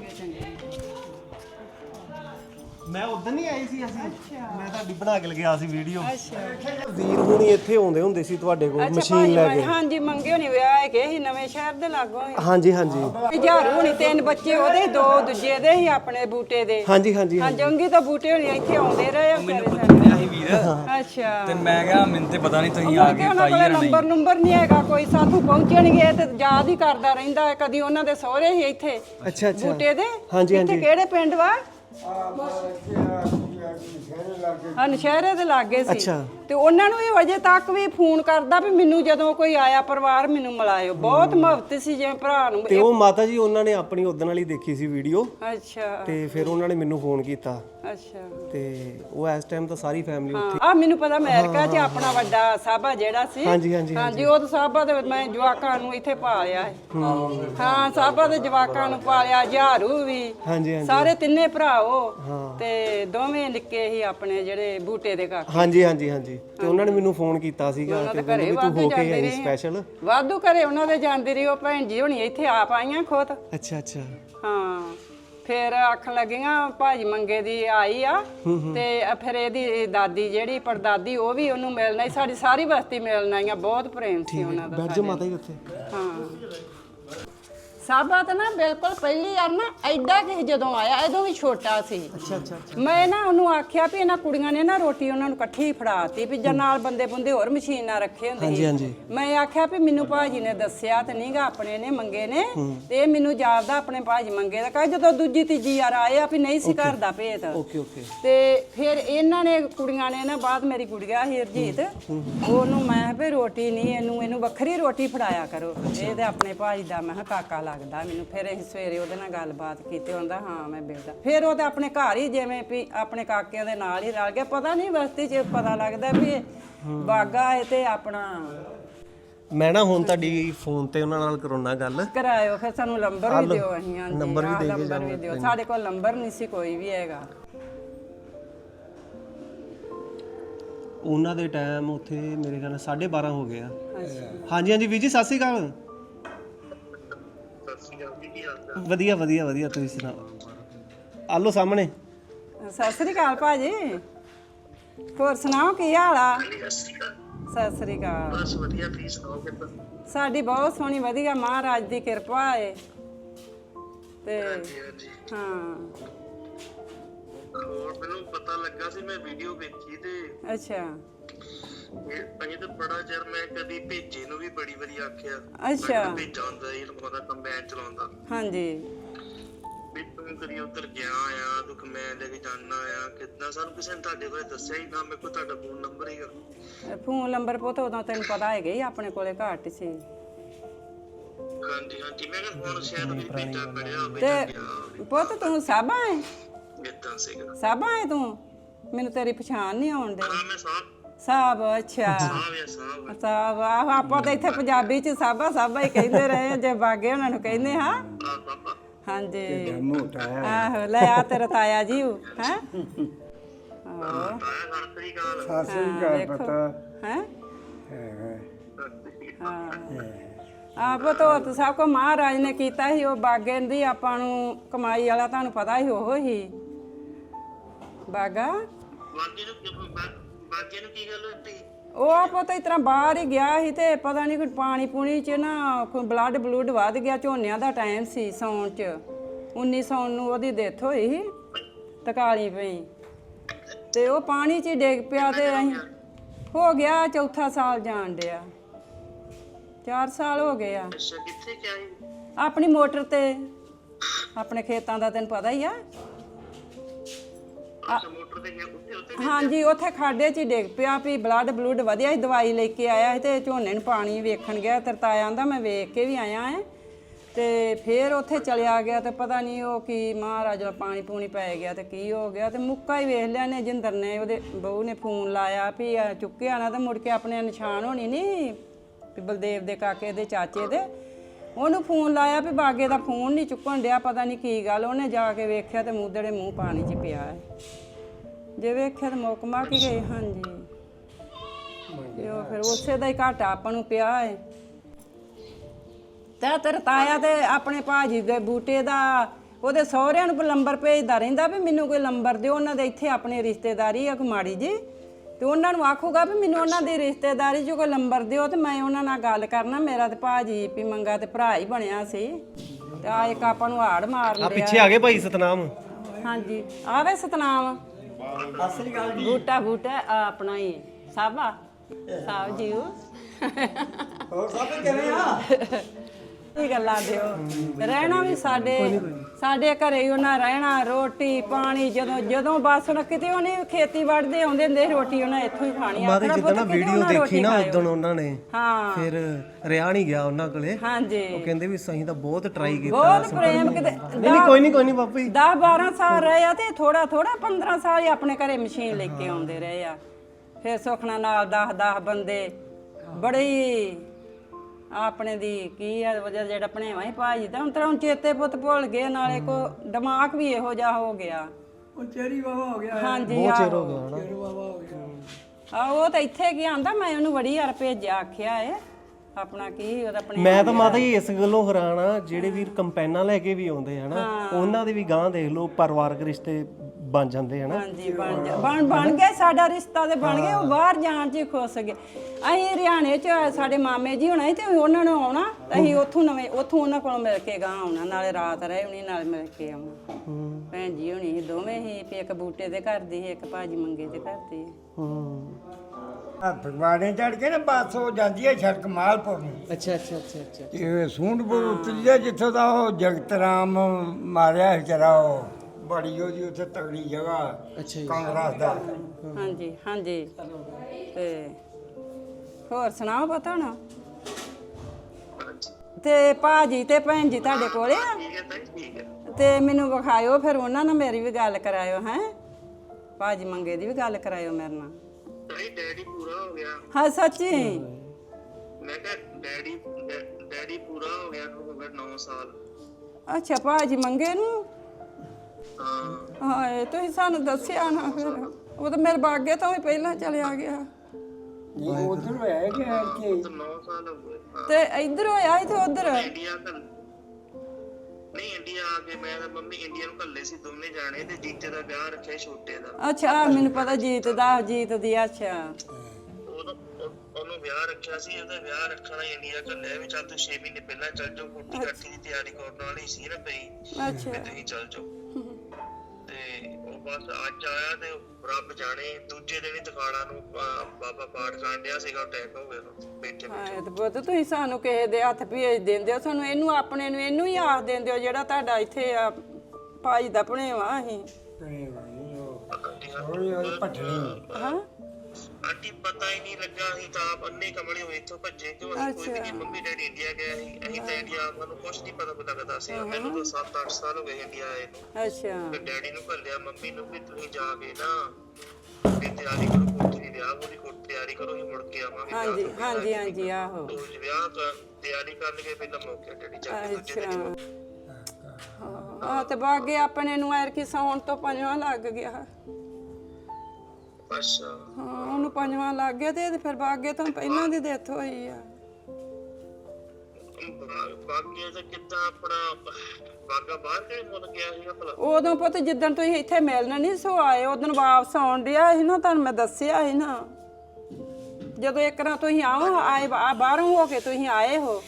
ਮੈਂ ਉਦੋਂ ਨਹੀਂ ਆਈ ਸੀ ਅਸੀਂ। ਮੈਂ ਤੁਹਾਡੀ ਬਣਾ ਕੇ ਲਗਿਆ ਸੀ ਵੀਡੀਓ। ਵੀਰ ਹੁਣੀ ਇੱਥੇ ਆਉਂਦੇ ਹੁੰਦੇ ਸੀ ਤੁਹਾਡੇ ਕੋਲ ਮਸ਼ੀਨ ਲੈ ਕੇ। ਹਾਂਜੀ ਮੰਗੇ ਹੋਣੀ ਵਿਆਹ ਕੇ ਸੀ ਨਵੇਂ ਸ਼ਹਿਰ ਦੇ ਲਾਗੋਂ ਹੀ। ਹਾਂਜੀ ਹਾਂਜੀ। ਹਜ਼ਾਰੂ ਹੋਣੀ ਤਿੰਨ ਬੱਚੇ ਉਹਦੇ ਦੋ ਦੂਜੇ ਦੇ ਹੀ ਆਪਣੇ ਬੂਟੇ ਦੇ। ਹਾਂਜੀ ਹਾਂਜੀ ਹਾਂ ਹਾਂਜੀ। ਜੰਗੀ ਤਾਂ ਬੂਟੇ ਹੋਣੀ ਇੱਥੇ ਆਉਂਦੇ ਰਹੇ ਆ ਮੈਨੂੰ ਪੁੱਛਿਆ ਸੀ ਵੀਰ। ਅੱਛਾ। ਤੇ ਮੈਂ ਕਿਹਾ ਮੈਨੂੰ ਤੇ ਪਤਾ ਨਹੀਂ ਤੁਸੀਂ ਆ ਕਿ ਪਾਈ ਜਾਂ ਨਹੀਂ। ਨੰਬਰ ਨੰਬਰ ਨਹੀਂ ਹੈਗਾ ਕੋਈ ਸਾਥੋਂ ਪਹੁੰਚਣਗੇ ਤੇ ਯਾਦ ਹੀ ਕਰਦਾ ਰਹਿੰਦਾ ਹੈ ਕਦੀ ਉਹਨਾਂ ਦੇ ਸਹੁਰੇ ਹੀ ਇੱਥੇ ਅੱਛਾ ਅੱਛਾ। ਬੂਟੇ ਦੇ। ਹਾਂਜੀ, ਇੱਥੇ ਹਾਂਜੀ। ਕਿਹੜੇ ਪਿੰਡ ਵਾ? Ah, mas. ਹਾਂ ਨਸ਼ਹਿਰੇ ਦੇ ਲਾਗੇ ਸੀ। ਅੱਛਾ। ਤੇ ਉਹਨਾਂ ਨੂੰ ਵੀ ਅਜੇ ਤੱਕ ਵੀ ਫੋਨ ਕਰਦਾ ਵੀ ਮੈਨੂੰ ਜਦੋਂ ਕੋਈ ਆਇਆ ਪਰਿਵਾਰ ਮੈਨੂੰ ਮਿਲਾਇਓ। ਬਹੁਤ ਮੁਹੱਬਤ ਸੀ ਜਿਵੇਂ ਭਰਾ ਨੂੰ। ਤੇ ਉਹ ਮਾਤਾ ਜੀ ਉਹਨਾਂ ਨੇ ਆਪਣੀ ਉਦਣ ਵਾਲੀ ਦੇਖੀ ਸੀ ਵੀਡੀਓ। ਅੱਛਾ। ਤੇ ਫਿਰ ਉਹਨਾਂ ਨੇ ਮੈਨੂੰ ਫੋਨ ਕੀਤਾ। ਅੱਛਾ। ਤੇ ਉਹ ਇਸ ਟਾਈਮ ਤਾਂ ਸਾਰੀ ਫੈਮਿਲੀ ਉੱਥੇ। ਆ ਮੈਨੂੰ ਪਤਾ ਅਮਰੀਕਾ 'ਚ ਆਪਣਾ ਵੱਡਾ ਸਾਬਾ ਜਿਹੜਾ ਸੀ। ਹਾਂਜੀ, ਹਾਂਜੀ, ਹਾਂਜੀ। ਉਹ ਤਾਂ ਸਾਬਾ ਦੇ ਮੈਂ ਜਵਾਕਾਂ ਨੂੰ ਇੱਥੇ ਪਾਲਿਆ ਹੈ। ਹਾਂ। ਸਾਬਾ ਦੇ ਜਵਾਕਾਂ ਨੂੰ ਪਾਲਿਆ ਜਹਾਰੂ ਵੀ। ਹਾਂਜੀ ਹਾਂਜੀ। ਸਾਰੇ ਤਿੰਨੇ ਭਰਾ ਉਹ। ਤੇ ਦੋਵੇਂ ਨਿੱਕੇ ਹੀ ਆਪਣੇ ਜਿਹੜੇ ਬੂਟੇ ਦੇ ਕਾਕੇ ਹਾਂਜੀ ਹਾਂਜੀ ਹਾਂਜੀ। ਤੇ ਉਹਨਾਂ ਨੇ ਮੈਨੂੰ ਫੋਨ ਕੀਤਾ ਸੀਗਾ ਤੇ ਦੇ ਕਹਿੰਦੇ ਘਰੇ ਵੀ ਤੂੰ ਹੋ ਕੇ ਆਈ ਆ। ਸਪੈਸ਼ਲ ਵਾਧੂ ਘਰੇ ਉਹਨਾਂ ਦੇ ਜਾਂਦੀ ਰਹੀ ਉਹ ਭੈਣ ਜੀ ਹੋਣੀ ਇੱਥੇ ਆਪ ਆਈਆਂ ਖੁਦ। ਅੱਛਾ ਅੱਛਾ। ਹਾਂ ਫਿਰ ਆਖਣ ਲੱਗੀਆਂ ਭਾਜੀ ਮੰਗੇ ਦੀ ਆਈ ਆ। ਤੇ ਫਿਰ ਇਹਦੀ ਦਾਦੀ ਜਿਹੜੀ ਪੜਦਾਦੀ ਉਹ ਵੀ ਉਹਨੂੰ ਮਿਲਣਾ ਸਾਡੀ ਸਾਰੀ ਬਸਤੀ ਮਿਲਣ ਆਈਆਂ ਬਹੁਤ ਪ੍ਰੇਮ ਸੀ ਉਹਨਾਂ ਦਾ ਬੈਠ ਜਾ ਮਾਤਾ ਜੀ ਉੱਥੇ ਹਾਂ। ਸਾਬਾ ਤਾਂ ਨਾ ਬਿਲਕੁਲ ਪਹਿਲੀ ਵਾਰ ਨਾ ਐਡਾ ਕਿ ਜਦੋਂ ਆਇਆ ਇਹਦੋਂ ਵੀ ਛੋਟਾ ਸੀ। ਅੱਛਾ ਅੱਛਾ ਅੱਛਾ। ਮੈਂ ਨਾ ਉਹਨੂੰ ਆਖਿਆ ਵੀ ਇਹਨਾਂ ਕੁੜੀਆਂ ਨੇ ਨਾ ਰੋਟੀ ਉਹਨਾਂ ਨੂੰ ਇਕੱਠੀ ਹੀ ਫੜਾਤੀ ਵੀ ਜਾਂ ਨਾਲ ਬੰਦੇ ਬੰਦੇ ਹੋਰ ਮਸ਼ੀਨ ਨਾਲ ਰੱਖੇ ਹੁੰਦੇ ਹਾਂਜੀ, ਹਾਂਜੀ। ਮੈਂ ਆਖਿਆ ਵੀ ਮੈਨੂੰ ਭਾਜੀ ਨੇ ਦੱਸਿਆ ਤੇ ਨਹੀਂਗਾ ਆਪਣੇ ਨੇ ਮੰਗੇ ਨੇ ਤੇ ਇਹ ਮੈਨੂੰ ਜਾਪਦਾ ਆਪਣੇ ਭਾਜੀ ਮੰਗੇ ਦਾ ਕਹ ਜਦੋਂ ਦੂਜੀ ਤੀਜੀ ਯਾਰ ਆਏ ਆ ਵੀ ਨਹੀਂ ਸੀ ਘਰ ਦਾ ਭੇਤ। Okay okay. ਤੇ ਫਿਰ ਇਹਨਾਂ ਨੇ ਕੁੜੀਆਂ ਨੇ ਨਾ ਬਾਅਦ ਮੇਰੀ ਗੁੜੀਆ ਸੀ ਹਰਜੀਤ ਉਹਨੂੰ ਮੈਂ ਕਿਹਾ ਵੀ ਰੋਟੀ ਨਹੀਂ ਇਹਨੂੰ ਇਹਨੂੰ ਵੱਖਰੀ ਰੋਟੀ ਫੜਾਇਆ ਕਰੋ। ਇਹ ਤੇ ਆਪਣੇ ਭਾਜੀ ਦਾ ਮੈਂ ਕਿਹਾ ਕਾਕਾ ਲੱਗਦਾ। ਮੈਨੂੰ ਫਿਰ ਅਸੀਂ ਸਵੇਰੇ ਉਹਦੇ ਨਾਲ ਗੱਲਬਾਤ ਕੀਤੀ ਹੁੰਦਾ ਹਾਂ ਮੈਂ ਬੇਟਾ। ਫਿਰ ਉਹ ਤੇ ਆਪਣੇ ਘਰ ਹੀ ਜਿਵੇਂ ਵੀ ਆਪਣੇ ਕਾਕਿਆਂ ਦੇ ਨਾਲ ਹੀ ਰਲ ਗਿਆ। ਪਤਾ ਨਹੀਂ ਬਸਤੀ 'ਚ ਪਤਾ ਲੱਗਦਾ ਵੀ ਇਹ ਬਾਗਾ ਹੈ ਤੇ ਆਪਣਾ ਮੈਂ ਨਾ ਹੁਣ ਤੁਹਾਡੀ ਫੋਨ ਤੇ ਉਹਨਾਂ ਨਾਲ ਕਰਾਉਣਾ ਗੱਲ। ਕਰਾਇਓ ਫਿਰ ਸਾਨੂੰ ਨੰਬਰ ਵੀ ਦਿਓ ਅਸੀਂ ਹਾਂਜੀ ਨੰਬਰ ਵੀ ਦੇ ਕੇ ਵੀ ਦਿਓ। ਸਾਡੇ ਕੋਲ ਨੰਬਰ ਨਹੀਂ ਸੀ ਕੋਈ ਵੀ ਹੈਗਾ। ਉਹਨਾਂ ਦੇ ਟਾਈਮ ਉੱਥੇ ਮੇਰੇ ਖਿਆਲ ਨਾਲ 12:30 ਹੋ ਗਏ ਆ। ਹਾਂਜੀ ਹਾਂਜੀ ਵੀਰ ਜੀ ਸਤਿ ਸ਼੍ਰੀ ਅਕਾਲ। ਵਧੀਆ ਵਧੀਆ ਵਧੀਆ ਤੁਸੀਂ ਸੁਣਾਓ? ਆਲੋ ਸਾਹਮਣੇ। ਸਤਿ ਸ੍ਰੀ ਅਕਾਲ ਭਾਜੀ। ਹੋਰ ਸੁਣਾਓ ਕੀ ਹਾਲ ਆ? ਸਤਿ ਸ਼੍ਰੀ ਅਕਾਲ। ਬਸ ਵਧੀਆ ਤੁਸੀਂ ਸੁਣਾਓ ਕਿੱਦਾਂ? ਸਾਡੀ ਬਹੁਤ ਸੋਹਣੀ ਵਧੀਆ ਮਹਾਰਾਜ ਦੀ ਕਿਰਪਾ ਹੈ ਤੇ ਹਾਂ। ਹੋਰ ਮੈਨੂੰ ਪਤਾ ਲੱਗਾ ਸੀ ਮੈਂ ਵੀਡੀਓ ਵੇਖੀ ਤੇ ਅੱਛਾ। ਅਜੇ ਤਾਂ ਬੜਾ ਚਿਰ ਮੈਂ ਕਦੀ ਭੇਜੇ ਨੂੰ ਵੀ ਬੜੀ ਵਾਰੀ ਆਖਿਆ। ਅੱਛਾ। ਮੈਂ ਭੇਜਾਂ ਹੁੰਦਾ ਇਹ ਪਤਾ ਕੰਬਾਈਨ ਚਲਾਉਂਦਾ। ਹਾਂਜੀ। ਵੀ ਤੂੰ ਕਦੀ ਉੱਧਰ ਗਿਆ ਆ ਤੂੰ ਕੰਬਾਈਨ ਲੈ ਕੇ ਜਾਣਾ ਆ ਕਿੰਨਾ ਸਾਨੂੰ ਕਿਸੇ ਨੇ ਤੁਹਾਡੇ ਬਾਰੇ ਦੱਸਿਆ ਹੀ ਨਾ ਮੇਰੇ ਕੋਲ ਤੁਹਾਡਾ ਫੋਨ ਨੰਬਰ ਹੀਗਾ ਫੋਨ ਨੰਬਰ ਪੁੱਤ ਉਦੋਂ ਤੈਨੂੰ ਪਤਾ ਹੈਗਾ ਹੀ ਆਪਣੇ ਕੋਲੇ ਘੱਟ ਸੀ। ਹਾਂਜੀ ਹਾਂਜੀ ਮੈਂ ਕਿਹਾ ਹੁਣ ਸ਼ਾਇਦ ਵੀ ਭੇਜਾ ਪੜਿਆ ਹੋਵੇ ਤੇ ਪੁੱਤ ਤੂੰ ਸਾਬਾ ਹੈ? ਏਦਾਂ ਸੀਗਾ? ਸਾਬਾ ਹੈ ਤੂੰ? ਮੈਨੂੰ ਤੇਰੀ ਪਛਾਣ ਨਹੀਂ ਆਉਣ ਦੇ। ਹਾਂ ਮੈਂ ਸਾਹ ਸਾਬ ਅੱਛਾ। ਸਾਹ ਵਿਆ ਸਾਹ ਸਾਬ ਆਹ ਆਪਾਂ ਤਾਂ ਇੱਥੇ ਪੰਜਾਬੀ ਚ ਸਾਬਾ ਸਾਬਾ ਹੀ ਕਹਿੰਦੇ ਰਹੇ ਹਾਂ, ਜੇ ਬਾਗੇ ਉਹਨਾਂ ਨੂੰ ਕਹਿੰਦੇ ਹਾਂ। ਆ ਬਾਬਾ ਹਾਂਜੀ ਮੋਟਾ ਹੈ। ਆਹੋ ਲੈ ਆ ਤੇਰਾ ਤਾਇਆ ਜੀ ਹੈ? ਤਾਇਆ ਸਤਿ ਸ੍ਰੀ ਅਕਾਲ ਸਤਿ ਸ੍ਰੀ ਅਕਾਲ ਪਤਾ ਹੈ। ਹੈਗਾ। ਆਪ ਤੋਂ ਤਾਂ ਸਭ ਕੋ ਮਹਾਰਾਜ ਨੇ ਕੀਤਾ ਸੀ ਉਹ ਬਾਗੇ ਦੀ ਆਪਾਂ ਨੂੰ ਕਮਾਈ ਵਾਲਾ ਤੁਹਾਨੂੰ ਪਤਾ ਹੀ ਉਹ ਹੀ। ਬਾਗਾ? ਬਾਕੀ ਨੂੰ ਕੀ- ਬਾ- ਬਾਕੀ ਨੂੰ ਕੀ ਗੱਲ ਹੋਈ? ਉਹ ਆਪੋ ਤਾਂ ਇਸ ਤਰ੍ਹਾਂ ਬਾਹਰ ਹੀ ਗਿਆ ਸੀ ਤੇ ਪਤਾ ਨਹੀਂ ਕੋਈ ਪਾਣੀ ਪੂਣੀ ਚ ਨਾ ਕੋਈ ਬਲੱਡ ਬਲੂਡ ਵੱਧ ਗਿਆ ਝੋਨਿਆਂ ਦਾ ਟਾਈਮ ਸੀ ਸੌਣ ਚ। 19 ਸੌਣ ਨੂੰ ਉਹਦੀ ਡੈਥ ਹੋਈ ਸੀ ਤਕਾਲੀ ਪਈ। ਤੇ ਉਹ ਪਾਣੀ ਚ ਹੀ ਡਿੱਗ ਪਿਆ ਤੇ ਅਸੀਂ ਹੋ ਗਿਆ? ਚੌਥਾ ਸਾਲ ਜਾਣ ਡਿਆ। 4 ਸਾਲ ਹੋ ਗਏ ਆ। ਅੱਛਾ ਕਿੱਥੇ ਸੀ ਆਪਣੀ ਮੋਟਰ ਤੇ ਆਪਣੇ ਖੇਤਾਂ ਦਾ ਤੈਨੂੰ ਪਤਾ ਹੀ ਆ। ਅੱਛਾ ਮੋਟਰ ਤੇ ਗਿਆ ਉੱਥੇ ਉੱਥੇ ਹਾਂਜੀ ਉੱਥੇ ਖਾਡੇ 'ਚ ਹੀ ਡਿੱਗ ਪਿਆ ਵੀ ਬਲੱਡ ਬਲੂਡ ਵਧਿਆ ਸੀ ਦਵਾਈ ਲੈ ਕੇ ਆਇਆ ਸੀ ਤੇ ਝੋਨੇ ਨੂੰ ਪਾਣੀ ਵੇਖਣ ਗਿਆ ਤਰਤਾਇਆ ਆਂਦਾ ਮੈਂ ਵੇਖ ਕੇ ਵੀ ਆਇਆ ਐ ਤੇ ਫੇਰ ਉੱਥੇ ਚਲਿਆ ਗਿਆ ਤੇ ਪਤਾ ਨਹੀਂ ਉਹ ਕੀ ਮਹਾਰਾਜ ਦਾ ਪਾਣੀ ਪੂਣੀ ਪੈ ਗਿਆ ਤੇ ਕੀ ਹੋ ਗਿਆ ਤੇ ਮੁੱਕਾ ਹੀ ਵੇਖ ਲਿਆ ਨੇ ਜਿੰਦਰ ਨੇ ਉਹਦੇ ਬਹੂ ਨੇ ਫੋਨ ਲਾਇਆ ਵੀ ਆ ਚੁੱਕਿਆ ਨਾ ਤੇ ਮੁੜ ਕੇ ਆਪਣੇ ਨਿਸ਼ਾਨ ਹੋਣੀ ਨਹੀਂ ਵੀ ਬਲਦੇਵ ਦੇ ਕਾਕੇ ਦੇ ਚਾਚੇ ਦੇ। ਉਹਨੂੰ ਫੋਨ ਲਾਇਆ ਵੀ ਬਾਗੇ ਦਾ ਫੋਨ ਨਹੀਂ ਚੁੱਕਣ ਡਿਆ, ਪਤਾ ਨਹੀਂ ਕੀ ਗੱਲ। ਉਹਨੇ ਜਾ ਕੇ ਵੇਖਿਆ ਤੇ ਮੂਦੜੇ ਮੂੰਹ ਪਾਣੀ 'ਚ ਪਿਆ ਹੈ। ਜੇ ਵੇਖਿਆ ਤਾਂ ਮੁੱਕ ਮੱਕ ਗਏ ਹਾਂਜੀ। ਤੇ ਫਿਰ ਉਸੇ ਦਾ ਹੀ ਘਾਟਾ ਆਪਾਂ ਨੂੰ ਪਿਆ ਹੈ। ਤੇ ਤੇਰਾ ਤੇ ਆਪਣੇ ਭਾਜੀ ਦੇ ਬੂਟੇ ਦਾ, ਉਹਦੇ ਸਹੁਰਿਆਂ ਨੂੰ ਲੰਬਰ ਭੇਜਦਾ ਰਹਿੰਦਾ ਵੀ ਮੈਨੂੰ ਕੋਈ ਲੰਬਰ ਦਿਓ, ਉਹਨਾਂ ਦੇ ਇੱਥੇ ਆਪਣੇ ਰਿਸ਼ਤੇਦਾਰੀ ਆ ਕੁਮਾੜੀ ਜੀ। ਤੇ ਉਹਨਾਂ ਨੂੰ ਆਖੂਗਾ ਵੀ ਮੈਨੂੰ ਉਹਨਾਂ ਦੀ ਰਿਸ਼ਤੇਦਾਰੀ 'ਚ ਕੋਈ ਲੰਬਰ ਦਿਓ ਤੇ ਮੈਂ ਉਹਨਾਂ ਨਾਲ ਗੱਲ ਕਰਨਾ। ਮੇਰਾ ਤੇ ਭਾਜੀ ਵੀ ਮੰਗਾ ਤੇ ਭਰਾ ਹੀ ਬਣਿਆ ਸੀ। ਤੇ ਆ ਇੱਕ ਆਪਾਂ ਨੂੰ ਹਾੜ ਮਾਰ ਆ ਲਿਆ। ਪਿੱਛੇ ਆ ਗਏ ਭਾਈ ਸਤਨਾਮ? ਹਾਂਜੀ। ਆਵੇ ਸਤਨਾਮ। ਅਸਲੀ ਗੱਲ ਜੀ ਬੂਟਾ ਬੂਟਾ ਆ ਆਪਣਾ ਹੀ। ਸਾਬਾ? ਸਾਬ ਜੀਓ ਹੋਰ ਸਭ ਕਿਵੇਂ ਆ? ਇਹ ਗੱਲਾਂ ਦਿਓ ਰਹਿਣਾ ਵੀ ਸਾਡੇ ਸਾਡੇ ਘਰੇ ਹੀ ਉਹਨਾਂ ਰਹਿਣਾ ਰੋਟੀ ਪਾਣੀ ਜਦੋਂ ਜਦੋਂ ਬਸ ਉਹਨਾਂ ਕਿਤੇ ਉਹਨੇ ਖੇਤੀ ਵੜਦੇ ਆਉਂਦੇ ਹੁੰਦੇ ਰੋਟੀ ਉਹਨਾਂ ਇੱਥੋਂ ਹੀ ਖਾਣੀ ਮਾਤਾ ਆਪਣਾ ਜਿੱਦਾਂ ਨਾ ਪੁੱਤ ਕਿਤੇ ਵੀਡੀਓ ਉਹਨਾਂ ਦੇਖੀ ਰੋਟੀ ਨਾ। ਉਦੋਂ ਉਹਨਾਂ ਨੇ ਹਾਂ। ਫਿਰ ਰਿਆ ਨਹੀਂ ਗਿਆ ਉਹਨਾਂ ਕੋਲੇ। ਹਾਂਜੀ। ਉਹ ਕਹਿੰਦੇ ਵੀ ਸਹੀ ਤਾਂ ਬਹੁਤ ਟਰਾਈ ਕੀਤਾ ਬਹੁਤ ਪ੍ਰੇਮ ਕਿਤੇ। ਨਹੀਂ ਨਹੀਂ ਕੋਈ ਨਹੀਂ ਕੋਈ ਨਹੀਂ ਬਾਪੂ ਜੀ। 10 12 ਸਾਲ ਰਹੇ ਆ ਤੇ ਥੋੜਾ ਥੋੜਾ 15 ਸਾਲ ਹੀ ਆਪਣੇ ਘਰੇ ਮਸ਼ੀਨ ਲੈ ਕੇ ਆਉਂਦੇ ਰਹੇ ਆ। ਫਿਰ ਸੁਖਣਾ ਨਾਲ 10 10 ਬੰਦੇ ਬੜੀ ਆਪਣੇ ਦੀ ਕੀ ਆ ਵਜ੍ਹਾ ਜਿਹੜਾ ਭਣੇਵਾ ਹੀ ਭਾਜੀ ਤਾਂ ਹੁਣ ਤਰ੍ਹਾਂ ਚੇਤੇ ਪੁੱਤ ਭੁੱਲ ਗਏ ਨਾਲੇ ਕੋ ਦਿਮਾਗ ਵੀ ਇਹੋ ਜਿਹਾ ਹੋ ਗਿਆ। ਉਹ ਚੇਰੀ ਬਾਬਾ ਹੋ ਗਿਆ। ਹਾਂਜੀ ਬਹੁਤ ਚਿਰ ਆਹੋ। ਹੋ ਗਿਆ ਹਨਾ ਆ ਉਹ ਤਾਂ ਇੱਥੇ ਕੀ ਆਂਦਾ ਮੈਂ ਉਹਨੂੰ ਬੜੀ ਯਾਰ ਭੇਜਿਆ ਆਖਿਆ ਏ ਆਪਣਾ ਕੀ ਉਹਦਾ ਆਪਣੇ ਮੈਂ ਤਾਂ ਮਾਤਾ ਜੀ ਇਸ ਗੱਲੋਂ ਹੈਰਾਨ ਆ ਜਿਹੜੇ ਵੀਰ ਕੰਪੈਨਾਂ ਲੈ ਕੇ ਵੀ ਆਉਂਦੇ ਹਨਾ ਉਹਨਾਂ ਦੇ ਵੀ ਗਾਂ ਦੇਖ ਲਓ ਪਰਿਵਾਰਕ ਰਿਸ਼ਤੇ ਬਣ ਜਾਂਦੇ ਹਨਾ ਹਾਂਜੀ ਬਣ ਜਾ- ਬਣ ਬਣ ਗਏ ਸਾਡਾ ਰਿਸ਼ਤਾ ਤੇ ਬਣ ਗਿਆ ਉਹ ਬਾਹਰ ਜਾਣ 'ਚ ਹੀ ਖੁੱਸ ਗਏ। ਅਸੀਂ ਹਰਿਆਣੇ 'ਚ ਸਾਡੇ ਮਾਮੇ ਜੀ ਹੋਣਾ ਸੀ ਤੇ ਉਹਨਾਂ ਨੂੰ ਆਉਣਾ ਤੇ ਅਸੀਂ ਉੱਥੋਂ ਨਵੇਂ ਉੱਥੋਂ ਉਹਨਾਂ ਕੋਲੋਂ ਮਿਲ ਕੇ ਗਾਂ ਆਉਣਾ ਨਾਲੇ ਰਾਤ ਰਹੇ ਉਹਨੀ ਨਾਲ ਮਿਲ ਕੇ ਆਉਣਾ। ਭੈਣ ਜੀ ਹੋਣੀ ਸੀ ਦੋਵੇਂ ਹੀ ਵੀ ਇੱਕ ਬੂਟੇ ਦੇ ਘਰ ਦੀ ਸੀ, ਇੱਕ ਭਾਜੀ ਮੰਗੇ ਦੇ ਘਰ ਦੀ ਹੂੰ। ਆ ਫਗਵਾੜੇ ਚੜ ਕੇ ਨਾ ਬੱਸ ਹੋ ਜਾਂਦੀ ਹੈ ਸੜਕ ਮਾਲਪੁਰ ਨੂੰ। ਅੱਛਾ ਅੱਛਾ ਅੱਛਾ ਅੱਛਾ। ਇਹ ਸੂੰਡਪੁਰ ਉਤਰੀ ਜਿੱਥੋਂ ਦਾ ਉਹ ਜਗਤ ਰਾਮ ਮਾਰਿਆ ਵਿਚਾਰਾ ਉਹ। ਬੜੀ ਉਹਦੀ ਉੱਥੇ ਤਗੜੀ ਜਗ੍ਹਾ ਅੱਛਾ ਜੀ। ਕਾਂਗਰਸ ਦਾ। ਹਾਂਜੀ ਹਾਂਜੀ। ਤੇ ਹੋਰ ਸੁਣਾਓ ਪਤਾ ਨਾ ਤੇ ਭਾਜੀ ਤੇ ਭੈਣ ਜੀ ਤੁਹਾਡੇ ਕੋਲੇ ਆ? ਹੈ ਹੈ ਤੇ ਮੈਨੂੰ ਵਿਖਾਇਓ ਫਿਰ ਉਹਨਾਂ ਨਾਲ ਮੇਰੀ ਵੀ ਗੱਲ ਕਰਾਇਓ ਹੈ? ਭਾਜੀ ਮੰਗੇ ਦੀ ਵੀ ਗੱਲ ਕਰਾਇਓ ਮੇਰੇ ਨਾਲ। ਤਾਈ ਡੈਡੀ ਪੂਰਾ ਹੋ ਗਿਆ। ਹਾਂ ਸੱਚੀ? ਮੈਂ ਕਿਹਾ ਡੈਡੀ ਪੂਰਾ ਹੋ ਗਿਆ ਹੋ ਗਿਆ 9 ਸਾਲ। ਅੱਛਾ ਭਾਜੀ ਮੰਗੇ ਨੂੰ? ਹਾਂ ਹਾਏ ਤੁਸੀਂ ਸਾਨੂੰ ਦੱਸਿਆ ਨਾ ਫਿਰ। ਉਹ ਤਾਂ ਮੇਰੇ ਬਾਗੇ ਤੋਂ ਹੀ ਪਹਿਲਾਂ ਚਲਿਆ ਗਿਆ। ਨਹੀਂ ਉਧਰ ਹੋਇਆ ਕਿ ਕਿ ਤਾਂ 9 ਸਾਲ ਹੋ ਗਏ। ਹਾਂ। ਤੇ ਇੱਧਰ ਹੋਇਆ ਸੀ ਤੇ ਉਧਰ? ਇੰਡੀਆ ਨਹੀਂ ਇੰਡੀਆ ਆ ਕੇ ਮੈਂ ਤਾਂ ਮੰਮੀ ਇੰਡੀਆ ਨੂੰ ਕੱਲੇ ਸੀ ਦੋਨੇ ਜਾਣੇ ਤੇ ਜੀਤੇ ਦਾ ਵਿਆਹ ਰੱਖਿਆ ਛੋਟੇ ਦਾ। ਅੱਛਾ ਮੈਨੂੰ ਪਤਾ ਜੀਤ ਦਾ ਜੀਤ ਦੀ ਅੱਛਾ। ਉਹ- ਉਹਨੂੰ ਵਿਆਹ ਰੱਖਿਆ ਸੀ ਉਹਦਾ ਵਿਆਹ ਰੱਖਣਾ ਇੰਡੀਆ ਕੱਲਿਆ ਵੀ ਚੱਲ ਤੂੰ 6 ਮਹੀਨੇ ਪਹਿਲਾਂ ਚੱਲ ਜਾਓ ਕੋਟੀ ਕਾਠੀ ਦੀ ਤਿਆਰੀ ਕਰਨ ਵਾਲੀ ਸੀ ਨਾ ਪਈ ਅੱਛਾ। ਵੀ ਤੁਸੀਂ ਚੱਲ ਜਾਓ। ਤੇ ਉਹ ਬਸ ਅੱਜ ਆਇਆ ਤੇ ਰੱਬ ਜਾਣੇ ਦੂਜੇ ਦਿਨ ਹੀ ਦੁਕਾਨਾਂ ਨੂੰ ਬਾਬਾ ਪਾਠ ਕਰਨ ਡਿਆ ਸੀਗਾ ਅਟੈਕ ਹੋ ਗਿਆ ਬੈਠੇ ਬੈਠੇ। ਹਾਂ ਤੇ ਪੁੱਤ ਤੁਸੀਂ ਸਾਨੂੰ ਕਿਸੇ ਦੇ ਹੱਥ ਭੇਜ ਦਿੰਦੇ ਹੋ ਸਾਨੂੰ ਇਹਨੂੰ ਆਪਣੇ ਨੂੰ ਇਹਨੂੰ ਹੀ ਆਖ ਦਿੰਦੇ ਹੋ ਜਿਹੜਾ ਤੁਹਾਡਾ ਇੱਥੇ ਆ ਭਾਈ ਦਾ ਭਣੇਵਾ ਅਸੀਂ। ਥੋੜੀ ਉਹ ਪਟਣੀ ਹਾਂ? ਆਂਟੀ ਪਤਾ ਹੀ ਨਹੀਂ ਲੱਗਾ ਅਸੀਂ ਤਾਂ ਆਪ ਅੰਨੇ ਕਮਲੇ ਹੋਏ ਇੱਥੋਂ ਭੱਜੇ ਕਿਉਂ ਅਸੀਂ ਕੋਈ ਵੀ ਨਹੀਂ ਮੰਮੀ ਡੈਡੀ ਇੰਡੀਆ ਗਏ ਸੀ ਅਸੀਂ ਤਾਂ ਇੰਡੀਆ ਮੈਨੂੰ ਕੁਝ ਨਹੀਂ ਪਤਾ ਪਤਾ ਸੀ। ਮੈਨੂੰ ਤਾਂ 7-8 ਸਾਲ ਹੋ ਗਏ ਇੰਡੀਆ ਆਏ ਨੂੰ। ਅੱਛਾ। ਤੇ ਡੈਡੀ ਨੂੰ ਘੱਲਿਆ ਮੰਮੀ ਨੂੰ ਵੀ ਤੁਸੀਂ ਜਾ ਕੇ ਨਾ ਵੀ ਤਿਆਰੀ ਕਰੋ ਕੋਠੀ ਵਿਆਹ ਉਹਦੀ ਕੋਠੀ ਤਿਆਰੀ ਕਰੋ ਅਸੀਂ ਮੁੜ ਕੇ ਆਵਾਂਗੇ ਵਿਆਹ ਹਾਂਜੀ ਤੋਂ। ਹਾਂਜੀ ਹਾਂਜੀ ਆਹੋ। ਵਿਆਹ ਕਰ ਤਿਆਰੀ ਕਰਨ ਗਏ ਪਹਿਲਾਂ ਮੌਕੇ ਡੈਡੀ ਜਾ ਕੇ ਦੂਜੇ ਦਿਨ ਅੱਛਾ। ਆ ਤੇ ਬਾਗੇ ਆਪਣੇ ਨੂੰ ਐਰ ਕੀ ਸੌਣ ਤੋਂ ਪੰਜਵਾਂ ਲੱਗ ਗਿਆ। ਅੱਛਾ। ਹਾਂ ਉਹਨੂੰ ਪੰਜਵਾਂ ਲੱਗ ਗਿਆ ਤੇ ਫਿਰ ਬਾਗੇ ਤੋਂ ਪਹਿਲਾਂ ਦੀ ਡੈਥ ਹੋਈ ਆ। ਬਾਕੀ ਤਾਂ ਕਿੱਦਾਂ ਆਪਣਾ ਬਾਗਾ ਬਾਹਰ ਕਿਹੜੇ ਮੁੱਲ ਗਿਆ ਸੀਗਾ ਭਲਾ? ਉਦੋਂ ਪੁੱਤ ਜਿੱਦਣ ਤੁਸੀਂ ਇੱਥੇ ਮਿਲਣ ਨਹੀਂ ਸੋ ਆਏ ਉਦੋਂ ਵਾਪਸ ਆਉਣ ਡਿਆ ਸੀ ਨਾ ਤੁਹਾਨੂੰ ਮੈਂ ਦੱਸਿਆ ਸੀ ਨਾ। ਜਦੋਂ ਇੱਕ ਰਾਂ ਤੁਸੀਂ ਆਓ ਆਏ ਬਾਹਰੋਂ ਹੋ ਕੇ ਤੁਸੀਂ ਆਏ ਹੋ।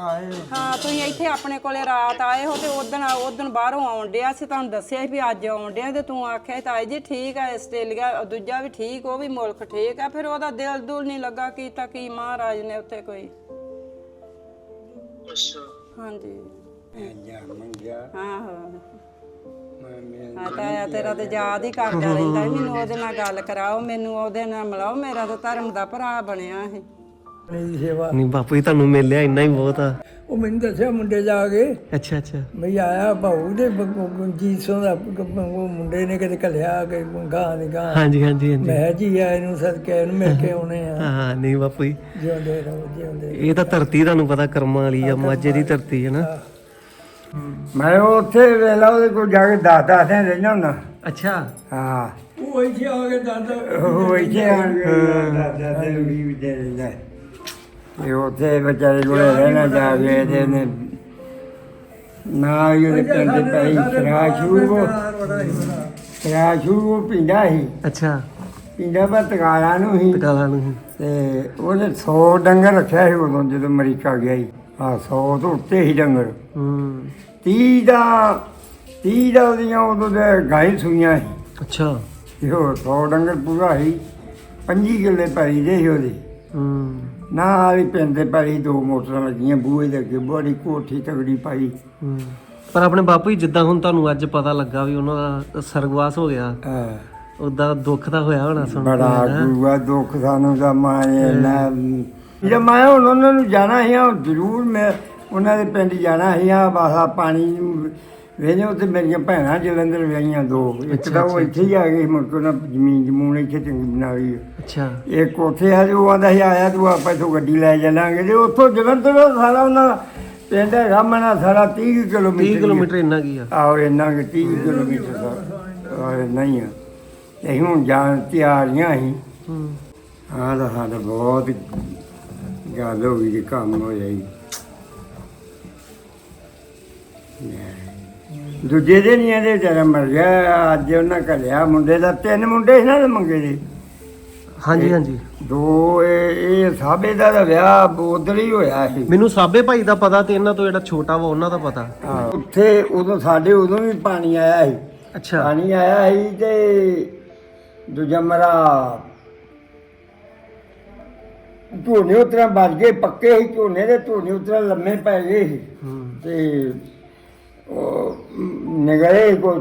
ਆਏ ਹਾਂ। ਤੁਸੀਂ ਇੱਥੇ ਆਪਣੇ ਕੋਲੇ ਰਾਤ ਆਏ ਹੋ ਤੇ ਉਦਣ ਉਦਣ ਬਾਹਰੋਂ ਆਉਣ ਡਿਆ ਸੀ ਤੁਹਾਨੂੰ ਦੱਸਿਆ ਸੀ ਵੀ ਅੱਜ ਆਉਣ ਡਿਆ ਤੇ ਤੂੰ ਆਖਿਆ ਸੀ ਤਾਈ ਜੀ ਠੀਕ ਆ ਆਸਟ੍ਰੇਲੀਆ ਦੂਜਾ ਵੀ ਠੀਕ ਉਹ ਵੀ ਮੁਲਕ ਠੀਕ ਆ ਫਿਰ ਉਹਦਾ ਦਿਲ ਦੁਲ ਨਹੀਂ ਲੱਗਾ ਕੀਤਾ ਕੀ ਮਹਾਰਾਜ ਨੇ ਉੱਥੇ ਕੋਈ। ਅੱਛਾ। ਹਾਂਜੀ। ਜਾ ਮੰਗਿਆ। ਆਹੋ। ਮੈਂ ਮਿਲ ਆ ਤਾਇਆ ਤੇਰਾ ਤੇ ਯਾਦ ਹੀ ਕਰਦਾ ਰਹਿੰਦਾ ਸੀ, ਮੈਨੂੰ ਉਹਦੇ ਨਾਲ ਗੱਲ ਕਰਾਓ ਮੈਨੂੰ ਉਹਦੇ ਨਾਲ ਮਿਲਾਓ ਮੇਰਾ ਤਾਂ ਧਰਮ ਦਾ ਭਰਾ ਬਣਿਆ ਸੀ। ਸੇਵਾ। ਨਹੀਂ ਬਾਪੂ ਜੀ ਤੁਹਾਨੂੰ ਮਿਲ ਲਿਆ ਇੰਨਾ ਹੀ ਬਹੁਤ ਆ। ਉਹ ਮੈਨੂੰ ਦੱਸਿਆ ਮੁੰਡੇ ਜਾ ਕੇ। ਅੱਛਾ ਅੱਛਾ। ਮੈਂ ਆਇਆ ਭਾਊ ਦੇ ਜੀਸੋਂ ਦਾ ਉਹ ਮੁੰਡੇ ਨੇ ਕਿਤੇ ਘਲਿਆ ਕਿ ਗਾਂ ਦੀ ਗਾਂ ਹਾਂਜੀ ਹਾਂਜੀ ਹਾਂਜੀ। ਮੈਂ ਜੀ ਆ ਇਹਨੂੰ ਸਦਕੇ ਇਹਨੂੰ ਮਿਲ ਕੇ ਆਉਣੇ ਆ। ਹਾਂ ਨਹੀਂ ਬਾਪੂ ਜੀ। ਜਿਉਂਦੇ ਰਹੋ ਜਿਉਂਦੇ ਇਹ ਤਾਂ ਧਰਤੀ ਤੁਹਾਨੂੰ ਪਤਾ ਕਰਮਾਂ ਵਾਲੀ ਆ ਮਾਝੇ ਦੀ ਧਰਤੀ ਹੈ ਨਾ। ਮੈਂ ਉੱਥੇ ਵੇਲਾ ਉਹਦੇ ਕੋਲ ਜਾ ਕੇ ਦਸ ਦਸ ਦਿਨ ਰਹਿਣਾ ਹੁੰਦਾ। ਅੱਛਾ। ਹਾਂ। ਉਹ ਇੱਥੇ ਆ ਕੇ ਦਾਦਾ ਉਹ ਇੱਥੇ ਆ ਕੇ ਦਾਦਾ ਦੇ ਵੀ ਵੀ ਦੇ ਰਹਿੰਦਾ। ਇਹ ਉੱਥੇ ਵਿਚਾਰੇ ਕੋਲੇ ਰਹਿਣਾ ਜਾ ਕੇ ਤੇ ਨੇ ਨਾ ਇਹ ਪਿੰਡ ਪਈ ਸ਼ਰਾਸ਼ੂ ਸ਼ਰਾਸ਼ੂ ਕੋ ਪਿੰਡਾ ਸੀ ਅੱਛਾ। ਪਿੰਡਾ ਪਰ ਤਕਾਲਾ ਨੂੰ ਸੀ ਟਕਾਲਾ ਨੂੰ ਤੇ ਉਹਨੇ 100 ਡੰਗਰ ਰੱਖਿਆ ਸੀ ਉਦੋਂ ਜਦੋਂ ਅਮਰੀਕਾ ਗਿਆ ਸੀ। ਆ 100 ਤੋਂ ਉੱਤੇ ਹੀ ਡੰਗਰ। ਹੂੰ। 30 ਦਾ 30 ਦਾ ਉਹਦੀਆਂ ਉਦੋਂ ਦੇ ਗਾਈ ਸੂਈਆਂ ਸੀ। ਅੱਛਾ। ਇਹੋ 100 ਡੰਗਰ ਪੂਰਾ ਸੀ। 25 ਕਿੱਲੇ ਭਰੀ ਦੇ ਸੀ ਉਹਦੇ। ਹੂੰ। ਨਾਲ ਵਾਲੀ ਪਿੰਡ ਦੇ ਭਰੀ ਦੋ ਮੋਟਰਾਂ ਲੱਗੀਆਂ ਬੂਹੇ ਦੇ ਅੱਗੇ ਬੜੀ ਕੋਠੀ ਤਗੜੀ ਪਾਈ। ਹੂੰ। ਪਰ ਆਪਣੇ ਬਾਪੂ ਜੀ ਜਿੱਦਾਂ ਹੁਣ ਤੁਹਾਨੂੰ ਅੱਜ ਪਤਾ ਲੱਗਾ ਵੀ ਉਹਨਾਂ ਦਾ ਸਰਗਵਾਸ ਹੋ ਗਿਆ ਹਾਂ, ਉਦਾਂ ਦੁੱਖ ਤਾਂ ਹੋਇਆ ਹੋਣਾ ਸੁਣ ਕੇ ਬੜਾ ਹੈਂ? ਗੁਰੂਆ ਦੁੱਖ ਸਾਨੂੰ ਦਾ ਮਾਏ ਨਾ ਜੇ ਮੈਂ ਹੁਣ ਉਹਨਾਂ ਨੂੰ ਜਾਣਾ ਸੀ ਉਹ ਜ਼ਰੂਰ ਮੈਂ ਉਹਨਾਂ ਦੇ ਪਿੰਡ ਜਾਣਾ ਸੀ ਆ ਬਾਸਾ ਪਾਣੀ ਵੇਲੇ ਉੱਥੇ ਮੇਰੀਆਂ ਭੈਣਾਂ ਜਲੰਧਰ ਵਿਆਹੀਆਂ ਦੋ। ਇੱਕ ਤਾਂ ਉਹ ਇੱਥੇ ਹੀ ਆ ਗਈ ਮੁੜ ਕੇ ਉਹਨਾਂ ਜ਼ਮੀਨ ਜਮੂਨ ਇੱਥੇ ਚੰਗੀ ਬਣਾ ਲਈ ਅੱਛਾ। ਇੱਕ ਉੱਥੇ ਆ ਜੋ ਆਂਦਾ ਸੀ ਆਇਆ ਤੂੰ ਆਪਾਂ ਇੱਥੋਂ ਗੱਡੀ ਲੈ ਚੱਲਾਂਗੇ। ਤੇ ਉੱਥੋਂ ਜਲੰਧਰ ਦਾ ਸਾਰਾ ਉਹਨਾਂ ਦਾ ਪਿੰਡ ਹੈਗਾ ਮਨਾ ਸਾਰਾ 30 ਕੁ 30 ਕਿਲੋਮੀਟਰ ਕਿਲੋਮੀਟਰ ਇੰਨਾ ਕੀ ਆ? ਆਹ ਇੰਨਾ ਕਿ 30 ਕੁ ਕਿਲੋਮੀਟਰ ਦਾ। ਨਹੀਂ ਆ। ਤੇ ਅਸੀਂ ਹੁਣ ਜਾਣ ਤਿਆਰੀਆਂ ਹੂੰ ਆਹ ਤਾਂ ਸਾਡਾ ਬਹੁਤ ਗੱਲ ਹੋ ਗਈ ਕੰਮ ਹੋਇਆ ਜੀ ਦੂਜੇ ਦਿਨ ਹੀ ਇਹਦੇ ਵਿਚਾਰਾ ਮਰ ਗਿਆ ਅੱਜ ਉਹਨਾਂ ਘਲਿਆ ਮੁੰਡੇ ਦਾ ਤਿੰਨ ਮੁੰਡੇ ਸੀ ਨਾ ਇਹਦੇ ਮੰਗੇ ਦੇ। ਹਾਂਜੀ ਹਾਂਜੀ। ਦੋ ਇਹ ਇਹ ਸਾਬੇ ਦਾ ਤਾਂ ਵਿਆਹ ਉਧਰ ਹੀ ਹੋਇਆ ਸੀ। ਮੈਨੂੰ ਸਾਬੇ ਭਾਈ ਦਾ ਪਤਾ ਤੇ ਇਹਨਾਂ ਤੋਂ ਜਿਹੜਾ ਛੋਟਾ ਵਾ ਉਹਨਾਂ ਦਾ ਪਤਾ। ਹਾਂ, ਉੱਥੇ ਉਦੋਂ ਸਾਡੇ ਉਦੋਂ ਵੀ ਪਾਣੀ ਆਇਆ ਸੀ। ਅੱਛਾ। ਪਾਣੀ ਆਇਆ ਸੀ ਤੇ ਦੂਜਾ ਮਰਾ ਝੋਨੇ ਉਤਰਾ ਵੱਜ ਗਏ ਪੱਕੇ ਸੀ ਝੋਨੇ ਦੇ ਝੋਨੇ ਉਤਰਾ ਲੰਮੇ ਪੈ ਗਏ ਸੀ। ਹੂੰ। ਤੇ ਨਿਗਲੇ ਕੋ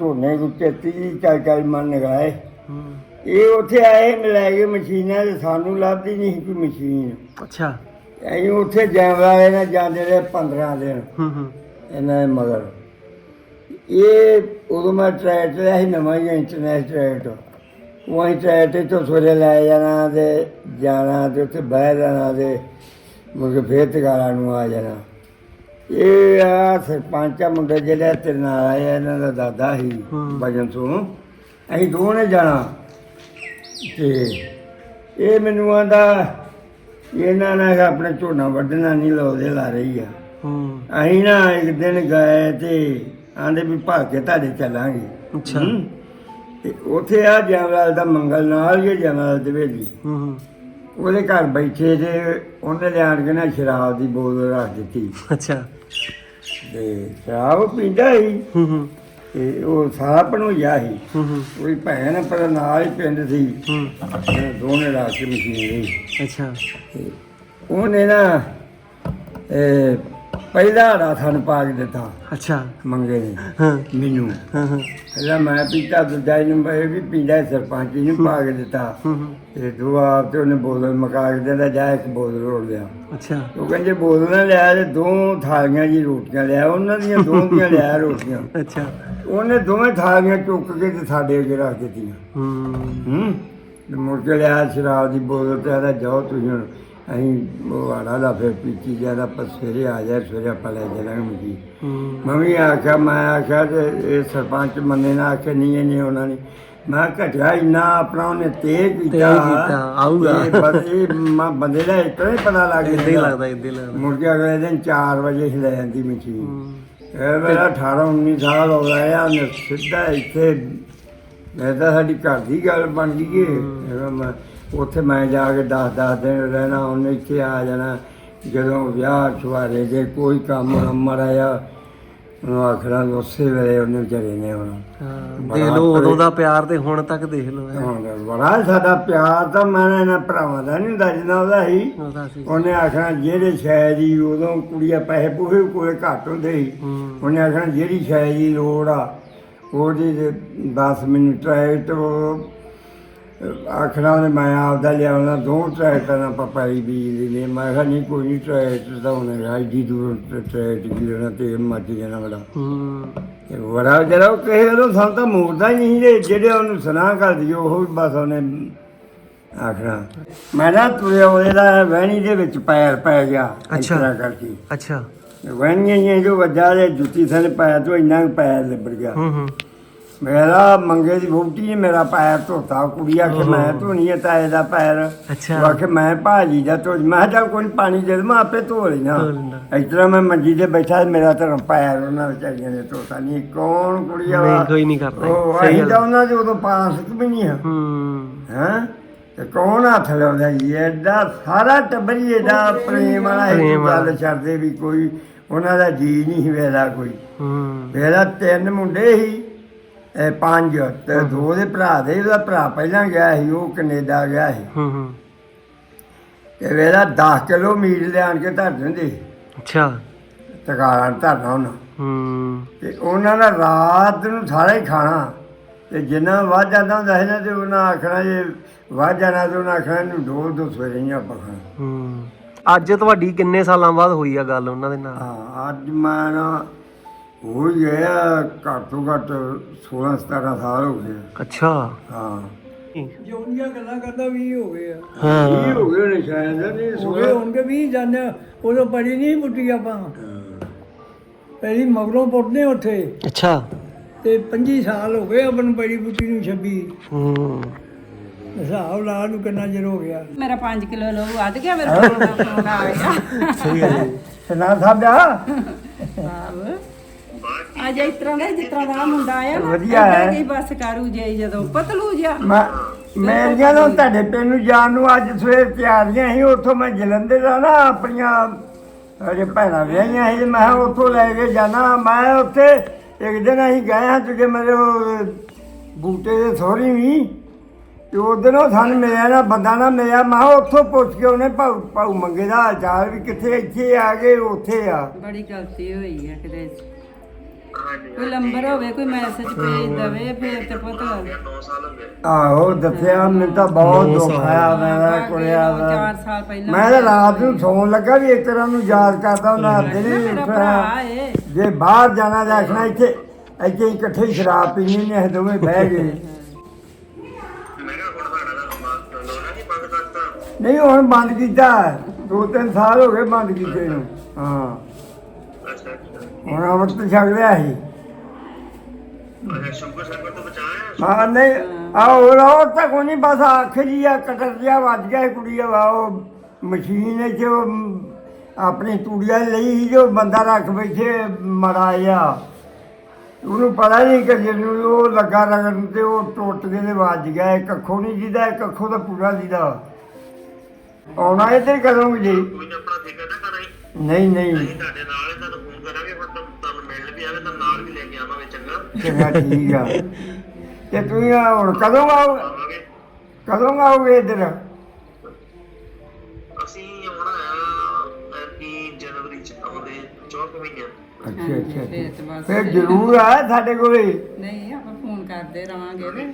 ਝੋਨੇ ਉੱਤੇ ਤੀਹ ਚਾਲ ਚਾਲ ਮਨ ਨਿਗਾਏ ਹੂੰ। ਇਹ ਉੱਥੇ ਆਏ ਮਿਲਾ ਕੇ ਮਸ਼ੀਨਾਂ ਤੇ ਸਾਨੂੰ ਲੱਭਦੀ ਨਹੀਂ ਕੋਈ ਮਸ਼ੀਨ। ਅੱਛਾ। ਅਸੀਂ ਉੱਥੇ ਵਾਲੇ ਨਾਲ ਜਾਂਦੇ ਰਹੇ 15 ਦਿਨ। ਹੂੰ ਹੂੰ। ਇਹਨਾਂ ਦੇ ਮਗਰ। ਇਹ ਉਦੋਂ ਮੈਂ ਟਰੈਕਟਰ ਲਿਆ ਸੀ ਨਵਾਂ ਹੀ ਇੰਟਰਨੈਟ ਟਰੈਕਟਰ ਉਹ ਅਸੀਂ ਟਰੈਕਟਰ ਤੋਂ ਸਵੇਰੇ ਲੈ ਜਾਣਾ ਤੇ ਜਾਣਾ ਤੇ ਉੱਥੇ ਬਹਿ ਜਾਣਾ ਤੇ ਕੇ ਫੇਰ ਤਗਾਲਾ ਨੂੰ ਆ ਜਾਣਾ। ਇਹ ਆ ਸਰਪੰਚ ਆ ਮੁੰਡੇ ਜਿਹੜੇ ਤੇਰੇ ਨਾਲ ਆਏ ਆ, ਇਹਨਾਂ ਦਾ ਦਾਦਾ ਸੀ ਹੂੰ। ਭਜਨ ਤੋਂ ਅਸੀਂ ਦੋ ਨੇ ਜਾਣਾ। ਤੇ ਇਹ ਮੈਨੂੰ ਆਂਦਾ ਇਹਨਾਂ ਨੇ ਆਪਣੇ ਝੋਨਾ ਵੱਢਣਾ ਨਹੀਂ ਲਾਉਂਦੇ ਲਾ ਰਹੀ ਆ। ਅਸੀਂ ਨਾ ਇੱਕ ਦਿਨ ਗਏ ਤੇ ਆਂਦੇ ਵੀ ਭਾਗ ਕੇ ਤੁਹਾਡੇ ਚੱਲਾਂਗੇ। ਅੱਛਾ। ਤੇ ਉੱਥੇ ਆ ਜਮਲਾਲ ਦਾ ਮੰਗਲ ਨਾਲ ਹੀ ਜਮਲਾਲ ਦੇ ਵੇਲੀ ਹੂੰ ਹੂੰ। ਉਹਦੇ ਘਰ ਬੈਠੇ ਤੇ ਉਹਨੇ ਲਿਆਣ ਕੇ ਨਾ ਸ਼ਰਾਬ ਦੀ ਬੋਤਲ ਰੱਖ ਦਿੱਤੀ। ਅੱਛਾ। ਤੇ ਸ਼ਰਾਬ ਪੀਂਦਾ ਸੀ। ਹੂੰ ਹੂੰ। ਤੇ ਉਹ ਸਾਰਾ ਭਣੋਈਆ ਸੀ। ਹੂੰ ਹੂੰ। ਉਹਦੀ ਭੈਣ ਪਰ ਨਾਲ ਹੀ ਪਿੰਡ ਸੀ। ਹੂੰ। ਇਹ ਦੋਨੇ ਰਾਤ ਕੇ ਮਸ਼ੀਨ ਅੱਛਾ। ਤੇ ਉਹਨੇ ਨਾ ਇਹ ਪਹਿਲਾ ਰਾ ਸਾਨੂੰ ਪਾ ਕੇ ਦਿੱਤਾ। ਅੱਛਾ। ਮੰਗੇ ਨੇ। ਹਾਂ। ਮੈਨੂੰ। ਹਾਂ ਹਾਂ। ਪਹਿਲਾਂ ਮੈਂ ਪੀਤਾ ਦੂਜਾ ਇਹਨੂੰ ਇਹ ਵੀ ਪੀਂਦਾ ਸੀ, ਸਰਪੰਚ ਨੂੰ ਪਾ ਕੇ ਦਿੱਤਾ। ਹੂੰ ਹੂੰ। ਤੇ ਦੋ ਆਪ ਤੇ ਉਹਨੇ ਬੋਤਲ ਮਕਾ ਕੇ ਦਿੰਦਾ ਜਾ ਇੱਕ ਬੋਤਲ ਰੋੜ ਲਿਆ। ਅੱਛਾ। ਉਹ ਕਹਿੰਦੇ ਬੋਤਲਾਂ ਲਿਆ ਤੇ ਦੋ ਥਾਲੀਆਂ ਜੀ ਰੋਟੀਆਂ ਲਿਆ ਉਹਨਾਂ ਦੀਆਂ ਦੋ ਦੀਆਂ ਲਿਆ ਰੋਟੀਆਂ। ਅੱਛਾ। ਉਹਨੇ ਦੋਵੇਂ ਥਾਲੀਆਂ ਚੁੱਕ ਕੇ ਤੇ ਸਾਡੇ ਅੱਗੇ ਰੱਖ ਦਿੱਤੀਆਂ। ਹੂੰ। ਹੂੰ। ਮੁੜ ਕੇ ਲਿਆ ਸ਼ਰਾਬ ਦੀ ਬੋਤਲ ਤੇ ਆਦਾ ਜਾਓ ਤੁਸੀਂ ਹੁਣ ਅਸੀਂ ਆੜਾ ਦਾ ਫਿਰ ਪੀਤੀ ਜ਼ਿਆਦਾ ਪਰ ਸਵੇਰੇ ਆ ਜਾ ਸਵੇਰੇ ਆਪਾਂ ਲੈ ਜਾਵਾਂਗੇ ਮੁੰਡੀ ਮੈਂ ਵੀ ਆਖਿਆ ਮੈਂ ਆਖਿਆ ਤੇ ਇਹ ਸਰਪੰਚ ਮੰਨੇ ਨਾ ਆਖਿਆ ਨਹੀਂ ਇਹ ਨਹੀਂ ਉਹਨਾਂ ਨੇ। ਮੈਂ ਘਟਿਆ ਇੰਨਾ ਆਪਣਾ ਉਹਨੇ ਕੀਤਾ ਤੇਜ਼ ਕੀਤਾ, ਆਊਗਾ। ਇਹ ਬਸ ਇਹ ਮ- ਬੰਦੇ ਦਾ ਇਤਨਾ ਹੀ ਪਤਾ ਲੱਗ ਇਦਾਂ ਹੀ ਲੱਗਦਾ ਇਦਾਂ ਹੀ ਲੱਗਦਾ। ਮੁੜ ਕੇ ਅਗਲੇ ਦਿਨ 4 ਵਜੇ ਹੀ ਲੈ ਜਾਂਦੀ ਮਸ਼ੀਨ। ਇਹ ਮੇਰਾ 18 19 ਸਾਲ ਹੋ ਗਏ ਆ ਉਹਨੇ ਸਿੱਧਾ ਇੱਥੇ ਮੈਂ ਤਾਂ ਸਾਡੀ ਘਰ ਦੀ ਗੱਲ ਬਣ ਗਈ ਏ। ਇਹ ਮੈਂ- ਉੱਥੇ ਮੈਂ ਜਾ ਕੇ 10 10 ਦਿਨ ਰਹਿਣਾ ਉਹਨੇ ਇੱਥੇ ਆ ਜਾਣਾ। ਜਦੋਂ ਵਿਆਹ ਛੁਆਰੇ ਦੇ ਕੋਈ ਕੰਮ ਨੰਬਰ ਆਇਆ ਉਹਨੂੰ ਆਖਣਾ ਉਸੇ ਵੇਲੇ ਉਹਨੇ ਵਿਚਾਰੇ ਨੇ ਹੋਣਾ ਹਾਂ ਦੇਖ ਲਓ ਉਦੋਂ ਦਾ ਪਿਆਰ ਤੇ ਹੁਣ ਤੱਕ ਦੇਖ ਲਓ ਹੈਂ। ਬੜਾ ਸਾਡਾ ਪਿਆਰ ਤਾਂ ਮੈਂ ਇਹਨਾਂ ਭਰਾਵਾਂ ਦਾ ਨਹੀਂ ਹੁੰਦਾ ਜਿੰਨਾ ਉਹਦਾ ਸੀ। ਉਹਨੇ ਆਖਣਾ ਜਿਹੜੇ ਸ਼ਾਇਦ ਹੀ ਉਦੋਂ ਕੁੜੀਆਂ ਪੈਸੇ ਪੂਹੇ ਕੋਈ ਘੱਟ ਹੁੰਦੇ ਸੀ। ਹੂੰ। ਉਹਨੇ ਆਖਣਾ ਜਿਹੜੀ ਸ਼ਾਇਦ ਦੀ ਲੋੜ ਆ ਉਹਦੀ 10 ਮਿੰਟ ਟਰੈਕਟ ਆਖਣਾ ਉਹਨੇ ਮੈਂ ਆਪਦਾ ਲਿਆਉਣਾ ਦੋ ਟਰੈਕਟਰ ਨਾਲ ਪਪਾਈ ਬੀਜ ਨੇ ਮੈਂ ਕਿਹਾ ਨਹੀਂ ਕੋਈ ਨਹੀਂ ਟਰੈਕਟਰ ਤਾਂ ਉਹਨੇ ਰਾਜੀ ਦੂਰ ਟਰੈਕਟ ਕੀ ਲੈਣਾ ਤੇ ਮੱਚ ਜਾਣਾ ਬੜਾ। ਹੂੰ ਤੇ ਬੜਾ ਜਿਹੜਾ ਉਹ ਕਿਸੇ ਨੂੰ ਸਾਨੂੰ ਤਾਂ ਮੋੜਦਾ ਹੀ ਨਹੀਂ ਜੇ ਜਿਹੜੇ ਉਹਨੂੰ ਸੁਨਾਹ ਕਰ ਦਿਓ ਉਹ ਵੀ ਬਸ ਉਹਨੇ ਆਖਣਾ। ਮੈਂ ਨਾ ਤੁਰਿਆ ਉਹਦਾ ਵਹਿਣੀ ਦੇ ਵਿੱਚ ਪੈਰ ਪੈ ਗਿਆ ਅੱਛਾ। ਕਰਕੇ। ਅੱਛਾ। ਵਹਿਣੀਆਂ ਜੋ ਵੱਜਾ ਦੇ ਜੁੱਤੀ ਥਲੇ ਪਾਇਆ ਤੋਂ ਇੰਨਾ ਪੈਰ ਲਿਬੜ ਗਿਆ। ਹੂੰ ਹੂੰ। ਮੇਰਾ ਮੰਗੇ ਦੀ ਵੋਟੀ ਨੇ ਮੇਰਾ ਪੈਰ ਧੋਤਾ। ਕੁੜੀ ਆ ਕੇ ਮੈਂ ਧੋਣੀ ਹੈ ਤਾਏ ਦਾ ਪੈਰ। ਅੱਛਾ। ਉਹ ਆਖੇ ਮੈਂ ਭਾਜੀ ਦਾ ਧੋ ਮੈਂ ਕਿਹਾ ਚੱਲ ਕੋਈ ਨੀ, ਪਾਣੀ ਦੇ ਦੇ ਮੈਂ ਆਪੇ ਧੋ ਲੈਣਾ ਧੋ ਲੈਂਦਾ। ਇਸ ਤਰ੍ਹਾਂ ਮੈਂ ਮੰਜੀ ਤੇ ਬੈਠਾ ਤੇ ਮੇਰਾ ਧਰਮ ਪੈਰ ਉਹਨਾਂ ਵਿਚਾਰੀਆਂ ਨੇ ਧੋਤਾ ਨਹੀਂ ਕੌਣ ਕੁੜੀ ਆ ਨਹੀਂ ਕੋਈ ਨਹੀਂ ਕਰਦਾ। ਉਹ ਸਹੀ ਅਸੀਂ ਗੱਲ। ਤਾਂ ਉਹਨਾਂ ਦੇ ਉਦੋਂ ਪਾਸ ਵੀ ਨਹੀਂ ਹਾਂ ਹੂੰ। ਹੈਂ? ਤੇ ਕੌਣ ਹੱਥ ਲਾਉਂਦਾ ਜੀ? ਐਡਾ ਸਾਰਾ ਟੱਬਰ ਹੀ ਐਡਾ ਪ੍ਰੇਮ ਵਾਲਾ ਇਹ ਪ੍ਰੇਮ ਵਾਲਾ। ਗੱਲ ਛੱਡਦੇ ਵੀ ਕੋਈ ਉਹਨਾਂ ਦਾ ਜੀ ਨਹੀਂ ਸੀ ਵੇਲਾ ਕੋਈ। ਹੂੰ। ਮੇਰਾ ਤਿੰਨ ਮੁੰਡੇ ਸੀ। ਇਹ ਪੰਜ ਤੇ ਦੋ ਦੇ ਭਰਾ ਦੇ ਉਹਦਾ ਭਰਾ ਪਹਿਲਾਂ ਗਿਆ ਸੀ ਉਹ ਕੈਨੇਡਾ ਗਿਆ ਸੀ। ਹੂੰ ਹੂੰ ਤੇ ਵੇਲਾ 10 ਕਿਲੋ ਮੀਟ ਲਿਆਣ ਕੇ ਧਰ ਦਿੰਦੇ। ਅੱਛਾ। ਟਕਾਲਾਂ ਧਰਨਾ ਉਹਨਾਂ। ਹੂੰ ਤੇ ਉਹਨਾਂ ਦਾ ਰਾਤ ਨੂੰ ਸਾਰਾ ਹੀ ਖਾਣਾ। ਤੇ ਜਿੰਨਾ ਵੱਧ ਜਾਂਦਾ ਹੁੰਦਾ ਸੀ ਨਾ ਤੇ ਉਹਨਾਂ ਆਖਣਾ ਜੇ ਵੱਧ ਜਾਣਾ ਤੇ ਉਹਨਾਂ ਆਖਣਾ ਇਹਨੂੰ ਡੋਲ ਦੋ ਸਵੇਰੇ ਹੀ ਆਪਾਂ ਖਾਣਾ। ਹੂੰ ਅੱਜ ਤੁਹਾਡੀ ਕਿੰਨੇ ਸਾਲਾਂ ਬਾਅਦ ਹੋਈ ਆ ਗੱਲ ਉਹਨਾਂ ਦੇ ਨਾਲ? ਹਾਂ ਅੱਜ ਮੈਂ ਨਾ ਹੋ ਗਿਆ ਘੱਟ ਤੋਂ ਘੱਟ 16 17 ਸਾਲ ਹੋ ਗਏ ਅੱਛਾ। ਹਾਂ। ਜੋਨੀਆਂ ਗੱਲਾਂ ਕਰਦਾ ਵੀ ਹੋ ਗਏ ਆ। ਹਾਂ। ਇਹ ਹੋ ਗਏ ਨੇ ਸ਼ਾਇਦ ਨਹੀਂ ਹੋ ਗਏ 16 ਹੋਣਗੇ ਵੀ ਜਾਂਦੇ ਉਦੋਂ ਪੜੀ ਨਹੀਂ ਮੁੱਟੀ ਆਪਾਂ। ਪਹਿਲੀ ਮਗਰੋਂ ਪੁੱਟਦੇ ਉੱਥੇ। ਅੱਛਾ। ਤੇ 25 ਸਾਲ ਹੋ ਗਏ ਆਪਾਂ ਨੂੰ ਪੜੀ ਬੁੱਟੀ ਨੂੰ 26 ਹੂੰ। ਹਿਸਾਬ ਲਾ ਨੂੰ ਕਿੰਨਾ ਚਿਰ ਹੋ ਗਿਆ। ਮੇਰਾ 5 ਕਿਲੋ ਲਹੂ ਵੱਧ ਗਿਆ ਮੇਰੇ ਕੋਲ ਦਾ ਫੋਨ ਆ ਗਿਆ। ਸਹੀ ਗੱਲ ਹੈ। ਸੁਣਾ ਸਾਬਿਆ ਅੱਜ ਇਸ ਤਰ੍ਹਾਂ ਦਾ ਜਿਸ ਤਰ੍ਹਾਂ ਦਾ ਆਹ ਮੁੰਡਾ ਆਇਆ ਨਾ ਵਧੀਆ ਹੈ। ਏਦਾਂ ਹੀ ਬਸ ਕਰੂ ਜਾਈ ਜਦੋਂ ਪਤਲੂ ਜਿਹਾ। ਮੈਂ ਮੇਰੀਆਂ ਤਾਂ ਤੁਹਾਡੇ ਪਿੰਡ ਨੂੰ ਜਾਣ ਨੂੰ ਅੱਜ ਸਵੇਰ ਤਿਆਰੀਆਂ ਸੀ ਉੱਥੋਂ ਮੈਂ ਜਲੰਧਰ ਦਾ ਨਾ ਆਪਣੀਆਂ ਅਜੇ ਭੈਣਾਂ ਵਿਆਹੀਆਂ ਸੀ ਮੈਂ ਕਿਹਾ ਉੱਥੋਂ ਲੈ ਕੇ ਜਾਣਾ। ਮੈਂ ਉੱਥੇ ਇੱਕ ਦਿਨ ਅਸੀਂ ਗਏ ਹਾਂ ਤੇ ਮੇਰੇ ਉਹ ਬੂਟੇ ਦੇ ਸਹੁਰੀ ਵੀ। ਤੇ ਉਦੋਂ ਉਹ ਸਾਨੂੰ ਮਿਲਿਆ ਨਾ ਬੰਦਾ ਨਾ ਮਿਲਿਆ ਮੈਂ ਕਿਹਾ ਉੱਥੋਂ ਪੁੱਛ ਕੇ ਉਹਨੇ ਭਾਊ ਭਾਊ ਮੰਗੇ ਦਾ ਹਾਲ ਵੀ ਕਿੱਥੇ ਇੱਥੇ ਆ ਗਏ ਉੱਥੇ ਆ। ਬੜੀ ਗਲਤੀ ਹੋਈ ਹੈ ਕਿਤੇ। ਹਾਂਜੀ ਕੋਈ ਨੰਬਰ ਹੋਵੇ ਕੋਈ ਮੈਸੇਜ ਭੇਜ ਦਵੇ ਫਿਰ ਤੇ ਪਤਾ। 9 ਸਾਲ ਹੋ ਗਏ ਆਹੋ ਦੱਸਿਆ ਮੈਨੂੰ ਤਾਂ ਬਹੁਤ ਦੁੱਖ ਆਇਆ ਮੈਂ ਕੋਲਿਆ ਚਾਰ ਸਾਲ ਪਹਿਲਾਂ ਮੈਂ ਤਾਂ ਰਾਤ ਨੂੰ ਸੌਣ ਲੱਗਾ ਵੀ ਇੱਕ ਤਰ੍ਹਾਂ ਨੂੰ ਯਾਦ ਕਰਦਾ ਉਹਨਾਂ ਦਿਨ ਮੇਰਾ ਉੱਠਿਆ। ਭਰਾ ਏ। ਜੇ ਬਾਹਰ ਜਾਣਾ ਦੇਖਣਾ ਇੱਥੇ ਇੱਥੇ ਇਕੱਠੇ ਹੀ ਸ਼ਰਾਬ ਪੀਣੀ ਨੇ ਇਹ ਦੋਵੇਂ ਬਹਿ ਗਏ। ਦਾ ਨਹੀਂ ਬੰਦ ਕਰਤਾ ਨਹੀਂ ਹੁਣ ਬੰਦ ਕੀਤਾ। ਦੋ ਤਿੰਨ ਸਾਲ ਹੋ ਗਏ ਬੰਦ ਕੀਤੇ ਨੂੰ। ਹਾਂ। ਹੁਣ ਅਮਰਤ ਛਕ ਲਿਆ ਸੀ। ਅੱਛਾ ਸ਼ੁਗਰ ਸ਼ੁਗਰ ਤੋਂ ਬਚਾਇਆ ਹਾਂ? ਨਹੀਂ ਆ ਹੋਰ ਤਾਂ ਕੋਈ ਨਹੀਂ ਬਸ ਆਖਰੀ ਆ ਕਟਰ ਜਿਹਾ ਵੱਜ ਗਿਆ ਸੀ ਕੁੜੀ ਵਾ ਉਹ ਮਸ਼ੀਨ ਚ ਉਹ ਮ, ਆਪਣੀ ਤੂੜੀਆਂ ਲਈ ਜੋ ਬੰਦਾ ਰੱਖ ਬੈਠੇ ਮਰਾਇਆ ਉਹਨੂੰ ਪਤਾ ਨਹੀਂ ਕਿ ਜਿਹਨੂੰ ਉਹ ਲੱਗਾ ਰਗਣ ਤੇ ਉਹ ਟੁੱਟ ਕੇ ਤੇ ਵੱਜ ਗਿਆ ਇੱਕ ਅੱਖੋਂ ਨਹੀਂ ਜਿਹਦਾ ਇੱਕ ਅੱਖੋਂ ਤਾਂ ਪੂਰਾ ਜਿਹਦਾ ਆਉਣਾ ਇੱਧਰ ਕਦੋਂ ਜੀ। ਕੋਈ ਆਪਣਾ ਫਿਕਰ ਨਾ ਕਰਾਈ ਨਹੀਂ ਨਹੀਂ। ਅਸੀਂ ਤੁਹਾਡੇ ਨਾਲ ਹੀ ਤੁਹਾਨੂੰ ਫੋਨ ਕਰਾਂਗੇ ਹੁਣ ਤੁਹਾਨੂੰ ਤੁਹਾਨੂੰ ਮਿਲ ਵੀ ਆਵੇ ਤਾਂ ਨਾਲ ਵੀ ਲੈ ਕੇ ਆਵਾਂਗੇ ਚੰਗਾ। ਚੰਗਾ ਠੀਕ ਆ। ਤੇ ਤੁਸੀਂ ਆ ਹੁਣ ਕਦੋਂ ਆਓ ਆਵਾਂਗੇ। ਕਦੋਂ ਆਓਗੇ ਇੱਧਰ? ਅਸੀਂ ਆਉਣਾ ਆ ਐਪੀ ਜਨਵਰੀ ਚ ਆਉਂਦੇ ਚੌਕ ਮਹੀਨੇ। ਅੱਛਾ ਅੱਛਾ ਫੇਰ ਤੇ ਬਸ ਫਿਰ ਜ਼ਰੂਰ ਆ ਸਾਡੇ ਕੋਲੇ? ਨਹੀਂ ਆਪਾਂ ਫੋਨ ਕਰਦੇ ਰਵਾਂਗੇ ਤੇ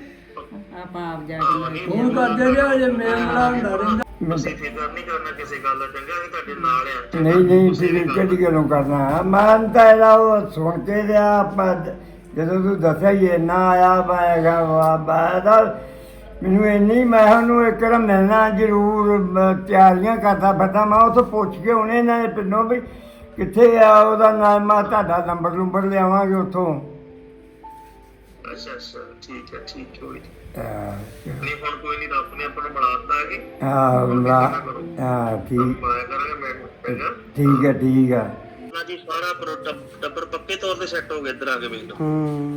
ਆਪਾਂ ਆਪ ਜਾ ਕੇ ਮਿਲ ਕੇ ਫੋਨ ਕਰਦੇ ਜਾ ਜੇ ਮੇਲ ਮਿਲਾ ਹੁੰਦਾ ਰਹਿੰਦਾ। ਅਸੀਂ ਫਿਕਰ ਨਹੀਂ ਕਰਨਾ ਕਿਸੇ ਗੱਲ ਦਾ ਚੰਗਾ ਅਸੀਂ ਤੁਹਾਡੇ ਨਾਲ ਆ। ਨਹੀਂ ਨਹੀਂ ਫਿਰ ਕਿਹੜੀ ਗੱਲੋਂ ਕਰਨਾ? ਮੈਂ ਤਾਂ ਇਹਦਾ ਉਹ ਸੁਣ ਕੇ ਲਿਆ ਆਪਾਂ ਜਦੋਂ ਤੂੰ ਦੱਸਿਆ ਹੀ ਇੰਨਾ ਆਇਆ ਮੈਂ ਕਿਹਾ ਵਾਹ ਤਾਂ ਮੈਨੂੰ ਇੰਨੀ ਮੈਂ ਉਹਨੂੰ ਇੱਕ ਵਾਰ ਮਿਲਣਾ ਜ਼ਰੂਰ ਮੈਂ ਤਿਆਰੀਆਂ ਕਰਦਾ ਫਿਰਦਾ ਮੈਂ ਉੱਥੋਂ ਪੁੱਛ ਕੇ ਹੁਣੇ ਇਹਨਾਂ ਦੇ ਪਿੰਡੋਂ ਵੀ ਕਿੱਥੇ ਆ ਉਹਦਾ ਨਾਮ ਮੈਂ ਤੁਹਾਡਾ ਨੰਬਰ ਨੰਬਰ ਲਿਆਵਾਂਗੇ ਉੱਥੋਂ। ਅੱਛਾ ਅੱਛਾ ਠੀਕ ਹੈ ਠੀਕ ਹੋਈ ਹਾਂ ਨਹੀਂ ਹੁਣ ਕੋਈ ਨਹੀਂ ਰੱਬ ਨੇ ਆਪਾਂ ਨੂੰ ਬਣਾਤਾ ਹੈ ਕਿ ਹਾਂ ਹਾਂ ਠੀਕ। ਬਣਾਇਆ ਕਰਾਂਗੇ ਮੈਂ ਚੰਗਾ ਠੀਕ ਹੈ ਠੀਕ ਹੈ। ਨਾ ਜੀ ਸਾਰਾ ਪ੍ਰੋ- ਟੱਬ- ਟੱਬਰ ਪੱਕੇ ਤੌਰ ਤੇ ਸੈੱਟ ਹੋ ਗਿਆ ਇੱਧਰ ਆ ਕੇ ਵੇਖ ਲਓ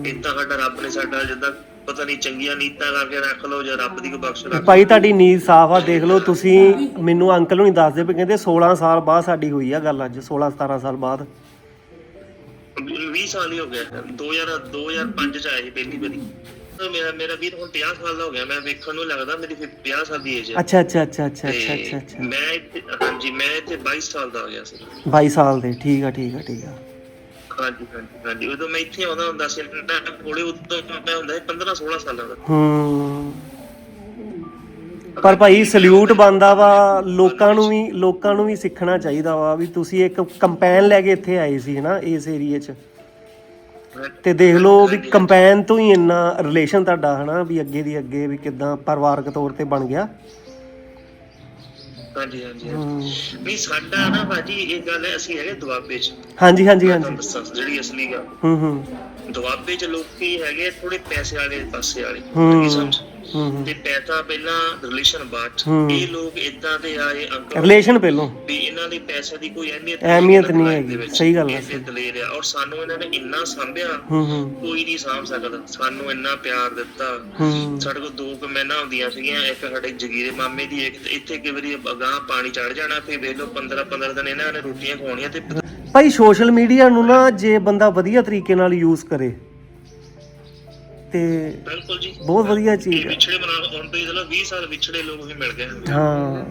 ਇਦਾਂ ਸਾਡਾ ਰੱਬ ਨੇ ਸਾਡਾ ਜਿੱਦਾਂ ਪਤਾ ਨਹੀਂ ਚੰਗੀਆਂ ਨੀਤਾਂ ਕਰਕੇ ਰੱਖ ਲਓ ਜਾਂ ਰੱਬ ਦੀ ਕੋਈ ਬਖਸ਼ ਰੱਖ ਭਾਈ ਤੁਹਾਡੀ ਨੀਂਦ ਸਾਫ਼ ਆ ਦੇਖ ਲਓ ਤੁਸੀਂ ਮੈਨੂੰ ਅੰਕਲ ਨੂੰ ਦੱਸਦੇ ਕਹਿੰਦੇ 16 ਸਾਲ ਬਾਅਦ ਸਾਡੀ ਹੋਈ ਆ ਗੱਲ ਅੱਜ 16 17 ਸਾਲ ਬਾਅਦ। 20 ਸਾਲ ਹੀ ਹੋ ਗਿਆ 2000 2005 ਚ ਆਇਆ ਸੀ ਪਹਿਲੀ ਵਾਰੀ। ਮੇਰਾ ਮੇਰਾ ਵੀਰ ਹੁਣ 50 ਸਾਲ ਦਾ ਹੋ ਗਿਆ। ਮੈਂ ਵੇਖਣ ਨੂੰ ਲੱਗਦਾ ਮੇਰੀ ਫਿਰ 50 ਸਾਲ ਦੀ ਏਜ ਹੈ ਅੱਛਾ ਅੱਛਾ ਅੱਛਾ ਅੱਛਾ ਅੱਛਾ ਅੱਛਾ ਅੱਛਾ। ਮੈਂ ਇੱਥੇ- ਹਾਂਜੀ ਮੈਂ ਇੱਥੇ 22 ਸਾਲ ਦਾ ਹੋ ਗਿਆ ਸੀ। 22 ਸਾਲ ਦੇ। ਠੀਕ ਆ ਠੀਕ ਆ ਠੀਕ ਆ। ਹਾਂਜੀ ਹਾਂਜੀ ਹਾਂਜੀ। ਉਦੋਂ ਮੈਂ ਇੱਥੇ ਆਉਂਦਾ ਹੁੰਦਾ ਸੀ। ਇੰਟਰਨੈਟ ਕੋਲੇ ਉਦੋਂ ਮੈਂ ਹੁੰਦਾ ਸੀ 15 16 ਸਾਲਾਂ ਦਾ। ਹੂੰ। ਪਰ ਭਾਈ ਸਲੂਟ ਬੰਦਾ ਵਾ ਲੋਕਾਂ ਨੂੰ ਵੀ ਲੋਕਾਂ ਨੂੰ ਵੀ ਸਿੱਖਣਾ ਚਾਹੀਦਾ ਵਾ ਵੀ ਤੁਸੀਂ ਇੱਕ ਕੰਪੈਨ ਲੈ ਕੇ ਇੱਥੇ ਆਏ ਸੀ ਨਾ ਇਸ ਏਰੀਏ 'ਚ। ਤੇ ਦੇਖ ਲਓ ਵੀ ਕੰਪੈਨ ਤੋਂ ਹੀ ਇੰਨਾ ਰਿਲੇਸ਼ਨ ਤੁਹਾਡਾ ਹਨਾ ਵੀ ਅੱਗੇ ਦੀ ਅੱਗੇ ਵੀ ਕਿਦਾਂ ਪਰਿਵਾਰਕ ਤੌਰ ਤੇ ਬਣ ਗਿਆ। ਹਾਂਜੀ ਹਾਂਜੀ। ਨਹੀਂ ਸਾਡਾ ਨਾ ਭਾਜੀ ਇਹ ਗੱਲ ਹੈ ਅਸੀਂ ਹੈਗੇ ਦੁਆਬੇ ਚ। ਹਾਂਜੀ ਹਾਂਜੀ ਹਾਂਜੀ। ਦੱਸਾਂ ਜਿਹੜੀ ਅਸਲੀ ਗੱਲ। ਹੂੰ ਹੂੰ। ਦੁਆਬੇ ਚ ਲੋਕੀ ਹੈਗੇ ਥੋੜੇ ਪੈਸੇ ਵਾਲੇ ਪਾਸੇ ਵਾਲੇ। ਹੂੰ। ਕੀ ਸਮਝ ਤੇ ਪੈਸਾ ਪਹਿਲਾਂ ਰਿਲੇਸ਼ਨ ਬਾਅਦ ਚ। ਹੂੰ। ਇਹ ਲੋਕ ਇਦਾਂ ਦੇ ਆਏ ਅੰਕਲ ਰਿਲੇਸ਼ਨ ਪਹਿਲੋਂ। ਵੀ ਇਹਨਾਂ ਦੀ ਪੈਸੇ ਦੀ ਕੋਈ ਅਹਿਮੀਅਤ ਅਹਿਮੀਅਤ ਨਹੀਂ ਹੈਗੀ। ਸਹੀ ਗੱਲ ਹੈ, ਇੰਨੇ ਦਲੇਰ ਆ ਔਰ ਸਾਨੂੰ ਇਹਨਾਂ ਨੇ ਇੰਨਾ ਸਾਂਭਿਆ ਹੂੰ ਹੂੰ। ਕੋਈ ਨਹੀਂ ਸਾਂਭ ਸਕਦਾ। ਸਾਨੂੰ ਇੰਨਾ ਪਿਆਰ ਦਿੱਤਾ। ਹੂੰ। ਸਾਡੇ ਕੋਲ ਦੋ ਕੁ ਮਹੀਨਾ ਹੁੰਦੀਆਂ ਸੀਗੀਆਂ। ਇੱਕ ਸਾਡੇ ਜਗੀਰੇ ਮਾਮੇ ਦੀ ਇੱਕ ਇੱਥੇ ਕਈ ਵਾਰੀ ਅਗਾਹ ਪਾਣੀ ਚੜ ਜਾਣਾ ਫਿਰ ਵੇਖ ਲਓ 15 15 ਦਿਨ ਇਹਨਾਂ ਨੇ ਰੋਟੀਆਂ ਖਵਾਉਣੀਆਂ ਤੇ ਭਾਈ ਸੋਸ਼ਲ ਮੀਡੀਆ ਨੂੰ ਨਾ ਜੇ ਬੰਦਾ ਵਧੀਆ ਤਰੀਕੇ ਨਾਲ ਯੂਜ਼ ਕਰੇ ਤੇ ਬਿਲਕੁਲ ਜੀ। ਬਹੁਤ ਵਧੀਆ ਚੀਜ਼ ਹੈ। ਵਿਛੜੇ ਬਣਾ ਹੁਣ ਤੋਂ ਇਹਦਾ 20 ਸਾਲ ਵਿਛੜੇ ਲੋਕ ਵੀ ਮਿਲ ਗਏ ਹਾਂ।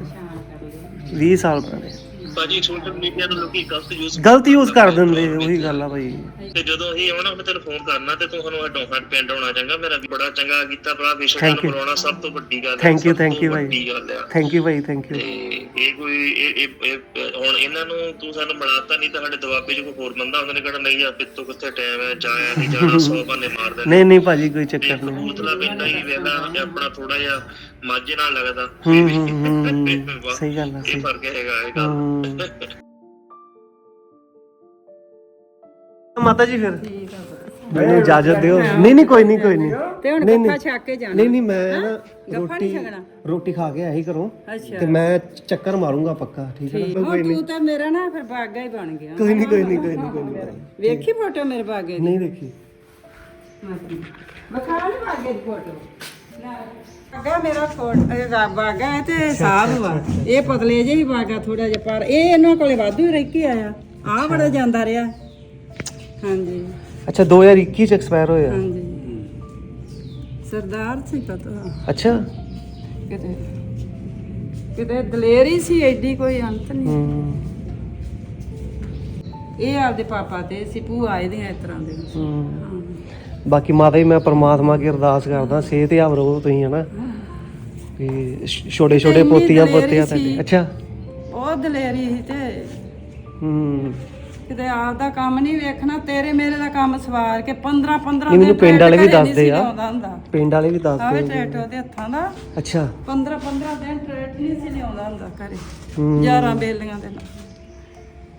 20 ਸਾਲ ਪੁਰਾਣੇ ਭਾਜੀ ਸੋਸ਼ਲ ਮੀਡੀਆ ਨੂੰ ਲੋਕੀ ਗਲਤ ਯੂਜ਼ ਗਲਤ ਯੂਜ਼ ਕਰ ਦਿੰਦੇ ਉਹੀ ਗੱਲ ਆ ਭਾਈ ਤੇ ਜਦੋਂ ਅਸੀਂ ਆਉਣਾ ਮੈਂ ਤੈਨੂੰ ਫੋਨ ਕਰਨਾ ਤੇ ਤੂੰ ਸਾਨੂੰ ਹੱਡੋਂ ਹੱਡ ਪਿੰਡ ਆਉਣਾ ਚੰਗਾ ਮੇਰਾ ਵੀ ਬੜਾ ਚੰਗਾ ਕੀਤਾ ਭਰਾ Thank ਨੂੰ. ਬੁਲਾਉਣਾ ਸਭ ਤੋਂ ਵੱਡੀ ਗੱਲ ਹੈ ਸਭ ਤੋਂ thank you ਭਾਈ। ਥੈਂਕ ਯੂ ਭਾਈ ਥੈਂਕ ਯੂ ਇਹ ਕੋਈ ਇਹ ਹੁਣ ਇਹਨਾਂ ਨੂੰ ਤੂੰ ਸਾਨੂੰ ਬਣਾਤਾ ਨਹੀਂ ਤਾਂ ਸਾਡੇ ਦਵਾਬੇ 'ਚ ਕੋਈ ਹੋਰ ਬੰਦਾ ਹੁੰਦਾ ਨੇ ਕਿਹੜਾ ਨਹੀਂ ਆ ਪਿੱਤੋਂ ਕਿੱਥੇ ਟਾਈਮ ਹੈ ਜਾਇਆ ਨਹੀਂ ਜਾਣਾ ਸੌ ਬੰਨੇ ਮਾਰ ਦੇਣੇ। ਨਹੀਂ ਨਹੀਂ ਭਾਜੀ ਕੋਈ ਚੱਕਰ ਨਹੀਂ। ਕਬੂਤਲਾ ਪੈਂਦਾ ਹੀ ਵੇਲਾ ਆਪਣਾ ਥੋੜਾ ਜਿਹਾ ਮਾਝੇ ਨਾਲ ਲੱਗਦਾ। ਹੂੰ ਹੂੰ ਹੂੰ ਸਹੀ ਗੱਲ ਆ ਇਹ ਫ਼ਰਕ ਹੈਗਾ ਇਹ ਗੱਲ ਹੂੰ। ਮਾਤਾ ਜੀ ਫਿਰ। ਮੈਨੂੰ ਇਜਾਜ਼ਤ ਦਿਓ। ਨਹੀਂ ਨਹੀਂ ਕੋਈ ਨਹੀਂ ਕੋਈ ਨਹੀਂ। ਤੇ ਹੁਣ ਨਹੀਂ, ਗੱਫਾ ਨਹੀਂ। ਛੱਕ ਕੇ ਜਾਣਾ। ਨਹੀਂ ਨਹੀਂ ਮੈਂ ਨਾ ਗੱਫਾ ਨਹੀਂ ਰੋਟੀ ਛਕਣਾ। ਰੋਟੀ ਖਾ ਕੇ ਆਹੀ ਕਰੂੰ। ਅੱਛਾ। ਤੇ ਮੈਂ ਚੱਕਰ ਮਾਰੂੰਗਾ ਪੱਕਾ ਠੀਕ ਹੈ ਨਾ? ਹੁਣ ਤੂੰ ਤਾਂ ਮੇਰਾ ਨਾ ਫਿਰ ਬਾਗਾ ਹੀ ਬਣ ਗਿਆ। ਕੋਈ ਨਹੀਂ ਕੋਈ ਨਹੀਂ ਕੋਈ ਨਹੀਂ ਕੋਈ ਨਹੀਂ। ਵੇਖੀ ਫੋਟੋ ਮੇਰੇ ਬਾਗੇ ਦੀ? ਨਹੀਂ ਦੇਖੀ ਵਿਖਾ ਨਹੀਂ ਬਾਗੇ ਦੀ ਫੋਟੋ? ਬਾਗਾ ਮੇਰਾ ਫੋਟੋ ਬਾਗਾ ਹੈ ਤੇ ਸਾਧ ਵਾ। ਇਹ ਪਤਲੇ ਜਿਹੇ ਬਾਗਾ ਥੋੜਾ ਜਿਹਾ ਪਰ ਇਹ ਇਹਨਾਂ ਕੋਲੇ ਵਾਧੂ ਰਹਿ ਕੇ ਆਇਆ। ਆ ਬੜਾ ਜਾਂਦਾ ਰਿਹਾ। ਹਾਂਜੀ। ਅੱਛਾ 2021 ਚ ਐਕਸਪਾਇਰ ਹੋਇਆ। ਹਾਂਜੀ। ਸਰਦਾਰ ਸੀ ਪਤਾ ਅੱਛਾ। ਕਿਤੇ ਕਿਤੇ ਦਲੇਰੀ ਸੀ ਐਡੀ ਕੋਈ ਅੰਤ ਨਹੀਂ। ਹੂੰ। ਇਹ ਆਪਦੇ ਪਾਪਾ ਤੇ ਸੀ ਭੂਆ ਇਹਦੀਆਂ ਇਸ ਤਰ੍ਹਾਂ ਦੇ। ਹੂੰ। ਬਾਕੀ ਮਾਤਾ ਜੀ ਮੈਂ ਪ੍ਰਮਾਤਮਾ ਅੱਗੇ ਅਰਦਾਸ ਕਰਦਾ ਸਿਹਤਯਾਬ ਰਹੋ ਤੁਸੀਂ ਹਨਾ? ਵੀ ਛੋਟੇ ਛੋਟੇ ਪੋਤੀਆਂ ਪੋਤੀਆਂ। ਤੁਹਾਡੇ। ਅੱਛਾ। ਬਹੁਤ ਦਲੇਰੀ ਸੀ ਤੇ। ਹੂੰ। ਕਿਤੇ ਆਪਦਾ ਕੰਮ ਨਹੀਂ ਵੇਖਣਾ ਤੇਰੇ ਮੇਰੇ ਦਾ ਕੰਮ ਸਵਾਰ ਕੇ 15 15 ਨਹੀਂ, ਮੈਨੂੰ ਪਿੰਡ ਵਾਲੇ ਵੀ ਦੱਸਦੇ ਆ। ਪਿੰਡ ਵਾਲੇ ਵੀ ਦੱਸਦੇ ਟਰੈਕਟਰ ਉਹਦੇ ਹੱਥਾਂ ਦਾ। ਅੱਛਾ। 15 15 ਦਿਨ ਟਰੈਕਟਰ ਨਹੀਂ ਸੀ ਲਿਆਉਂਦਾ ਹੁੰਦਾ ਘਰੇ। ਹੂੰ। 11 ਬੇਲੀਆਂ ਦੇ ਨਾਲ।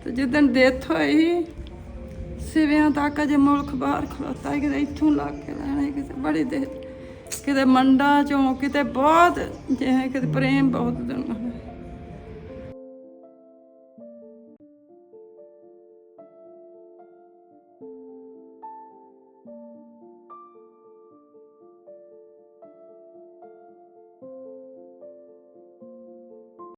ਤੇ ਜਿੱਦਣ ਡੈਥ ਹੋਈ ਸਿਵਿਆਂ ਤੱਕ ਅਜੇ ਮੁਲਕ ਬਾਹਰ ਖਲੋਤਾ ਸੀ, ਕਿਤੇ ਇੱਥੋਂ ਲੱਗ ਕੇ ਲੈਣਾ ਕਿਤੇ ਬੜੀ ਦੇਰ ਕਿਤੇ ਮੰਡਾ ਚੋਂ ਕਿਤੇ ਬਹੁਤ ਜਿਵੇਂ ਕਿਤੇ ਪ੍ਰੇਮ ਬਹੁਤ ਦਿਨ